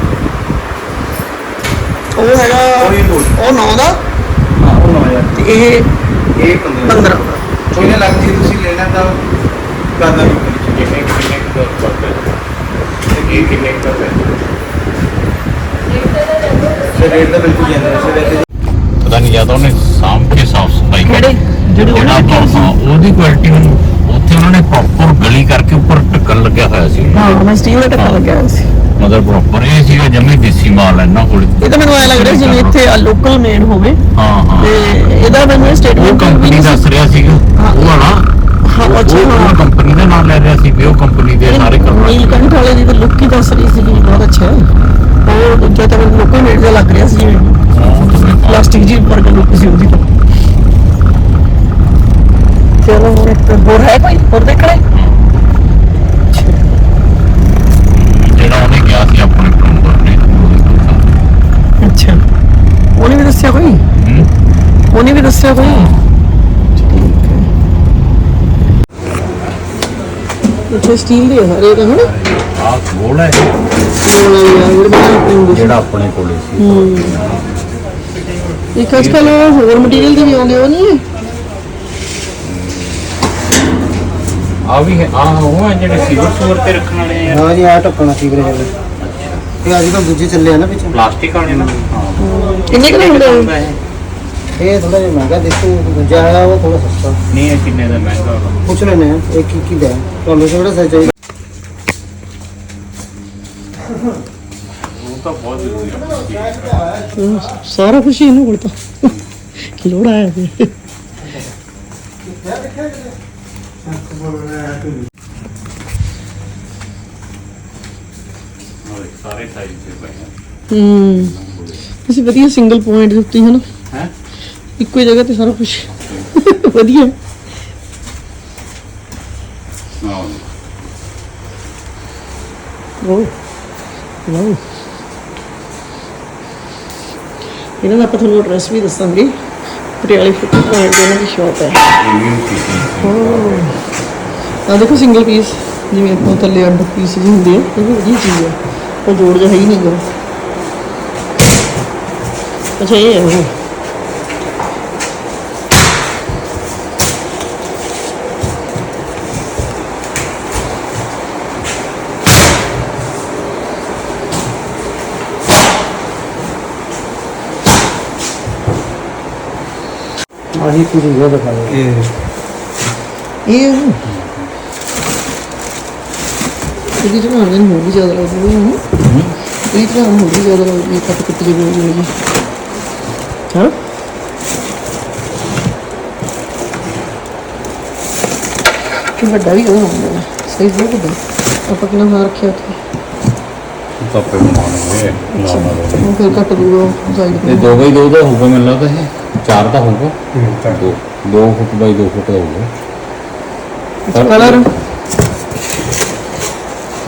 ਉਹ ਹੈਗਾ ਉਹ ਹੀ ਦੋ। ਉਹ 9 ਦਾ हाँ वो नौ हजार ਤੇ ਇਹ ये पंद्रह 15 ਕਿਵੇਂ ਲੱਗਦੀ ਹੈ ਤੁਸੀਂ ਲੈਣਾ ਤਾਂ ਕਰਦਾ ਕਿੰਨੇ ਕਿੰਨੇ ਦਾ ਪੜਦਾ ਹੈ ਕਿ ਕਿੰਨੇ ਦਾ ਹੈ ਰੇਟ ਦਾ ਬਿਲਕੁਲ ਜੈਨੂਅਰ ਸੀ ਵੈਸੇ ਪਤਾ ਨਹੀਂ ਜਾਂ ਉਹਨੇ ਸਾਂਭ ਕੇ ਸਾਫ਼ ਸਫ਼ਾਈ ਕਿਹੜੇ? ਜਿਹੜੇ ਉਹਦੀ ਕੁਆਲਿਟੀ ਨੂੰ ਉੱਥੇ ਉਹਨਾਂ ਨੇ ਪ੍ਰੋਪਰ ਗਲੀ ਕਰਕੇ ਉੱਪਰ ਢੱਕਣ ਲੱਗਿਆ ਹੋਇਆ ਸੀ। ਹਾਂ ਮੈਂ ਸਟੀਲ ਦਾ ਟੱਕਾ ਲੱਗਿਆ ਹੋਇਆ ਸੀ। ਮਤਲਬ ਪ੍ਰੋਪਰ ਇਹ ਸੀਗਾ ਜਮੇ ਦੇਸੀ ਮਾਲ ਇਹਨਾਂ ਕੋਲ। ਇਹ ਤਾਂ ਮੈਨੂੰ ਐ ਲੱਗ ਰਿਹਾ ਜਿਵੇਂ ਇੱਥੇ ਲੋਕਲ ਮੇਨ ਹੋਵੇ। ਹਾਂ। ਹਾਂ ਤੇ ਇਹਦਾ ਮੈਨੂੰ ਸਟੇਟ ਉਹ ਕੰਪਨੀ ਦੱਸ ਰਿਹਾ ਸੀਗਾ। ਉਹ ਵਾਲਾ। ਹਾਂ, ਉਹ- ਅੱਛਾ, ਉਹ ਹਾਂ। ਕੰਪਨੀ ਦਾ ਨਾਮ ਲੈ ਰਿਹਾ ਸੀ ਵੀ ਉਹ ਕੰਪਨੀ ਦੇ ਸਾਰੇ ਕਲਰ ਨੀਲਕੰਠ ਵਾਲੇ ਦੀ ਤਾਂ ਲੁੱਕ ਹੀ ਦੱਸ ਰਹੀ ਸੀ ਬਹੁਤ ਅੱਛਾ ਹੈ। ਉਹ ਦੂਜਾ ਤਾਂ ਮੈਨੂੰ ਲੋਕਲ ਮੇਡ ਜਿਹਾ ਲੱਗ ਰਿਹਾ ਸੀ ਜਿਵੇਂ ਪਲਾਸਟਿਕ ਜੀ ਵਰਗਾ ਲੁੱਕ ਸੀ ਉਹਦੀ ਤਾਂ। ਚਲੋ ਹੁਣ ਇੱਕ ਹੋਰ ਹੈ ਕੋਈ? ਹੋਰ ਦੇਖਣਾ ਹੈ? ਜਿਹੜਾ ਉਹਨੇ ਕਿਹਾ ਸੀ ਆਪਣੇ ਪ੍ਰੋਮੋਟਰ ਨੇ ਅੱਛਾ। ਉਹਨੇ ਵੀ ਦੱਸਿਆ ਕੋਈ? ਹੂੰ। ਉਹਨੇ ਵੀ ਦੱਸਿਆ ਕੋਈ? ਇੱਥੇ ਸਟੀਲ ਦੇ ਸਾਰੇ ਤਾਂ ਹਨਾ? ਆਹ ਗੋਲ ਹੈ ਵੀ ਆ ਜਿਹੜੇ ਬਣਾ ਸੀ। ਜਿਹੜਾ ਆਪਣੇ ਕੋਲੇ ਸੀ। ਇੱਕ ਅੱਜ ਕੱਲ ਹੋਰ ਮਟੀਰੀਅਲ ਦੇ ਵੀ ਆਉਂਦੇ ਉਹ ਨਹੀਂ ਹੈ? ਆ ਵੀ ਹੈ ਆ ਉਹ ਹੈ ਜਿਹੜੇ ਸਿਲਵਰ ਸੂਰ ਤੇ ਰੱਖਣ ਵਾਲੇ ਆ। ਹਾਂ ਜੀ ਆ ਟੱਕਣਾ ਸੀਵਰੇਜ ਵਾਲੇ। ਇਹ ਅੱਜ ਕੱਲ ਦੂਜੇ ਚੱਲੇ ਆ ਨਾ ਪਿੱਛੇ। ਪਲਾਸਟਿਕ ਵਾਲੇ ਨਾ। ਹਾਂ ਕਿੰਨੇ ਕੁ ਦਾ ਹੁੰਦਾ ਹੈ? ਇਹ ਥੋੜਾ ਜਿਹਾ ਮਹਿੰਗਾ ਦੇਖੋ ਦੂਜਾ ਹੈ ਉਹ ਥੋੜਾ ਸਸਤਾ। ਨਹੀਂ ਇਹ ਕਿੰਨੇ ਦਾ ਮਹਿੰਗਾ ਹੋਗਾ ਪੁੱਛ ਲੈਣੇ ਆ ਇਹ ਕੀ ਕੀ ਦਾ ਹੈ? ਤੁਹਾਨੂੰ ਕਿਹੜਾ ਸਾਈਜ਼ ਚਾਹੀਦਾ? ਉਹ ਤਾਂ ਬਹੁਤ ਜ਼ਰੂਰੀ ਹੈ ਸਾਰਾ ਕੁਝ ਇਹਨੂੰ ਕੋਲ ਤਾਂ। ਲੋੜ ਆਇਆ ਤੇ। ਸਾਰੇ ਸਾਈਜ਼ ਦੇ ਪਏ ਹੂੰ। ਅਸੀਂ ਵਧੀਆ ਸਿੰਗਲ ਪੁਆਇੰਟ ਦੇ ਉੱਤੇ ਹਨ। ਹੈ? ਇੱਕੋ ਹੀ ਜਗ੍ਹਾ ਤੇ ਸਾਰਾ ਕੁਝ ਵਧੀਆ। ਹਾਂ ਵਾਓ ਵਾਓ ਇਹਨਾਂ ਦਾ ਆਪਾਂ ਤੁਹਾਨੂੰ ਐਡਰੈਸ ਵੀ ਦੱਸਾਂਗੇ। ਪਟਿਆਲੇ ਫਿੱਟ ਪੁਆਇੰਟ ਦੇ ਇਹਨਾਂ ਦੀ ਸ਼ਾਪ ਹੈ। ਪ੍ਰੀਮੀਅਮ ਪੀਸ ਆ ਦੇਖੋ ਸਿੰਗਲ ਪੀਸ ਜਿਵੇਂ ਆਪਾਂ ਥੱਲੇ ਅੰਡਰ ਪੀਸ ਜਿਹੇ ਹੁੰਦੇ ਆ ਇਹ ਵੀ ਵਧੀਆ ਚੀਜ਼ ਆ ਉਹ ਜੋੜ ਜਿਹਾ ਹੈ ਹੀ ਨਹੀਂ ਗਾ। ਅੱਛਾ ਇਹ ਹੈ ਆਹੀ ਕੁਝ ਇਹ ਦਿਖਾ ਦਿਓ। ये ਇਹ ਹੈ? ਇਹਦੀ ਜਿਹੜਾ ਆਨਲਾਈਨ ਹੋਰ ਵੀ ਜ਼ਿਆਦਾ ਲੱਗਦੀ ਹੈ। ਨਾ ਇਹ ਜਿਹੜਾ ਹੋਰ ਵੀ ਜ਼ਿਆਦਾ ਲੱਗਦੀ ਹੈ ਕੱਟ ਕੱਟ ਜਿਹੀ ਬੋਲ ਜੀ ਹਾਂ? ਕਿ ਵੱਡਾ ਵੀ ਉਹ ਹੁੰਦਾ ਸਹੀ ਬਹੁਤ ਵੱਡਾ। ਆਪਾਂ ਕਿੰਨਾ ਸਾਰ ਰੱਖਿਆ ਉੱਥੇ? ਤਾਂ ਪੇ ਮਾਰਨਗੇ ਉਹ ਫਿਰ ਕੱਟ ਦੂਗਾ ਸਾਈਡ ਇਹ 2 ਬਾਈ 2 ਦਾ ਹੋਊਗਾ ਮੈਨੂੰ ਲੱਗਦਾ ਇਹ। 4 ਦਾ ਹੋਊਗਾ। 2 2 ਫੁੱਟ ਬਾਈ 2 ਫੁੱਟ ਦਾ ਹੋਊਗਾ। ਕਲਰ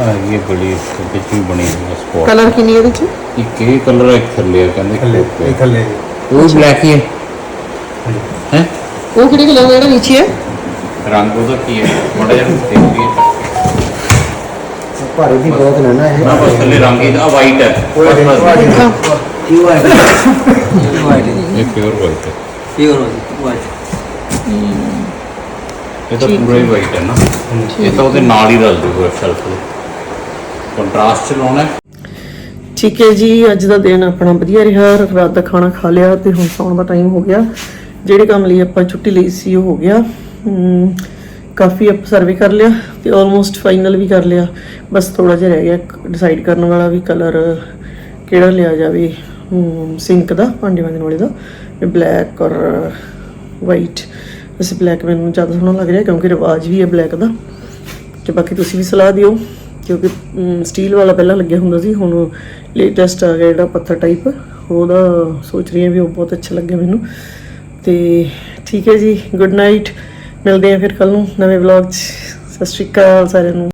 ਹੈਗੀ ਹੈ ਬੜੀ ਵਿੱਚ ਵੀ ਬਣੀ ਹੋਈ ਹੈ ਸਪੋਰਟ ਕਲਰ ਕਿੰਨੀ ਇਹਦੇ ਚ? ਇੱਕ ਇਹ ਕਲਰ ਇੱਕ ਥੱਲੇ ਆ ਕਹਿੰਦੇ ਥੱਲੇ ਇਹ ਥੱਲੇ। ਉਹ ਵੀ ਬਲੈਕ ਹੀ ਹੈ ਹੈ ਉਹ ਕਿਹੜੇ ਕਲਰ ਦਾ ਜਿਹੜਾ ਨੀਚੇ ਹੈ ਰੰਗ ਉਹਦਾ ਕੀ ਹੈ ਬੜਾ ਜਿਹਾ ਦੇਖਦੀ ਹੈ ਭਾਰੇ ਦੀ ਬਹੁਤ ਨਾ ਨਾ ਇਹ। ਨਾ ਬਸ ਥੱਲੇ ਰੰਗ ਇਹਦਾ ਵਾਈਟ ਹੈ ਬਸ ਬਸ। ਇਹ ਵਾਈਟ ਇਹ ਵਾਈਟ ਇਹ ਪਿਓਰ ਵਾਈਟ ਹੈ ਪਿਓਰ ਵਾਈਟ ਇਹ ਤਾਂ ਪੂਰਾ ਹੀ ਵਾਈਟ ਹੈ ਨਾ। ਇਹ ਤਾਂ ਉਹਦੇ ਨਾਲ ਹੀ ਰਲ ਜੂਗਾ ਸੈਲਫ ਕੰਟਰਾਸਟ ਚ ਲਾਉਣਾ ਠੀਕ ਹੈ ਜੀ, ਅੱਜ ਦਾ ਦਿਨ ਆਪਣਾ ਵਧੀਆ ਰਿਹਾ। ਰਾਤ ਦਾ ਖਾਣਾ ਖਾ ਲਿਆ ਤੇ ਹੁਣ ਸੌਣ ਦਾ ਟਾਈਮ ਹੋ ਗਿਆ। ਜਿਹੜੇ ਕੰਮ ਲਈ ਆਪਾਂ ਛੁੱਟੀ ਲਈ ਸੀ, ਉਹ ਹੋ ਗਿਆ। ਕਾਫੀ ਆਪਾਂ ਸਰਵੇ ਕਰ ਲਿਆ ਤੇ ਆਲਮੋਸਟ ਫਾਈਨਲ ਵੀ ਕਰ ਲਿਆ। ਬਸ ਥੋੜਾ ਜਿਹਾ ਰਹਿ ਗਿਆ ਡਿਸਾਈਡ ਕਰਨ ਵਾਲਾ ਵੀ ਕਲਰ ਕਿਹੜਾ ਲਿਆ ਜਾਵੇ। ਸਿੰਕ ਦਾ, ਭਾਂਡੇ ਮਾਂਜਣ ਵਾਲੇ ਦਾ। ਬਲੈਕ ਔਰ ਵਾਈਟ ਵੈਸੇ ਬਲੈਕ ਮੈਨੂੰ ਜ਼ਿਆਦਾ ਸੋਹਣਾ ਲੱਗ ਰਿਹਾ ਕਿਉਂਕਿ ਰਿਵਾਜ ਵੀ ਹੈ ਬਲੈਕ ਦਾ। ਤੇ ਬਾਕੀ ਤੁਸੀਂ ਵੀ ਸਲਾਹ ਦਿਓ। ਕਿਉਂਕਿ ਸਟੀਲ ਵਾਲਾ ਪਹਿਲਾਂ ਲੱਗਿਆ ਹੁੰਦਾ ਸੀ, ਹੁਣ ਲੇਟੈਸਟ ਆ ਗਿਆ ਜਿਹੜਾ ਪੱਥਰ ਟਾਈਪ ਉਹਦਾ ਸੋਚ ਰਹੀ ਹਾਂ ਵੀ ਉਹ ਬਹੁਤ ਅੱਛਾ ਲੱਗਿਆ ਮੈਨੂੰ। ਤੇ ਠੀਕ ਹੈ ਜੀ ਗੁੱਡ ਨਾਈਟ ਮਿਲਦੇ ਹਾਂ ਫਿਰ ਕੱਲ ਨੂੰ ਨਵੇਂ ਵਲੌਗ 'ਚ। ਸਤਿ ਸ਼੍ਰੀ ਅਕਾਲ ਸਾਰਿਆਂ ਨੂੰ।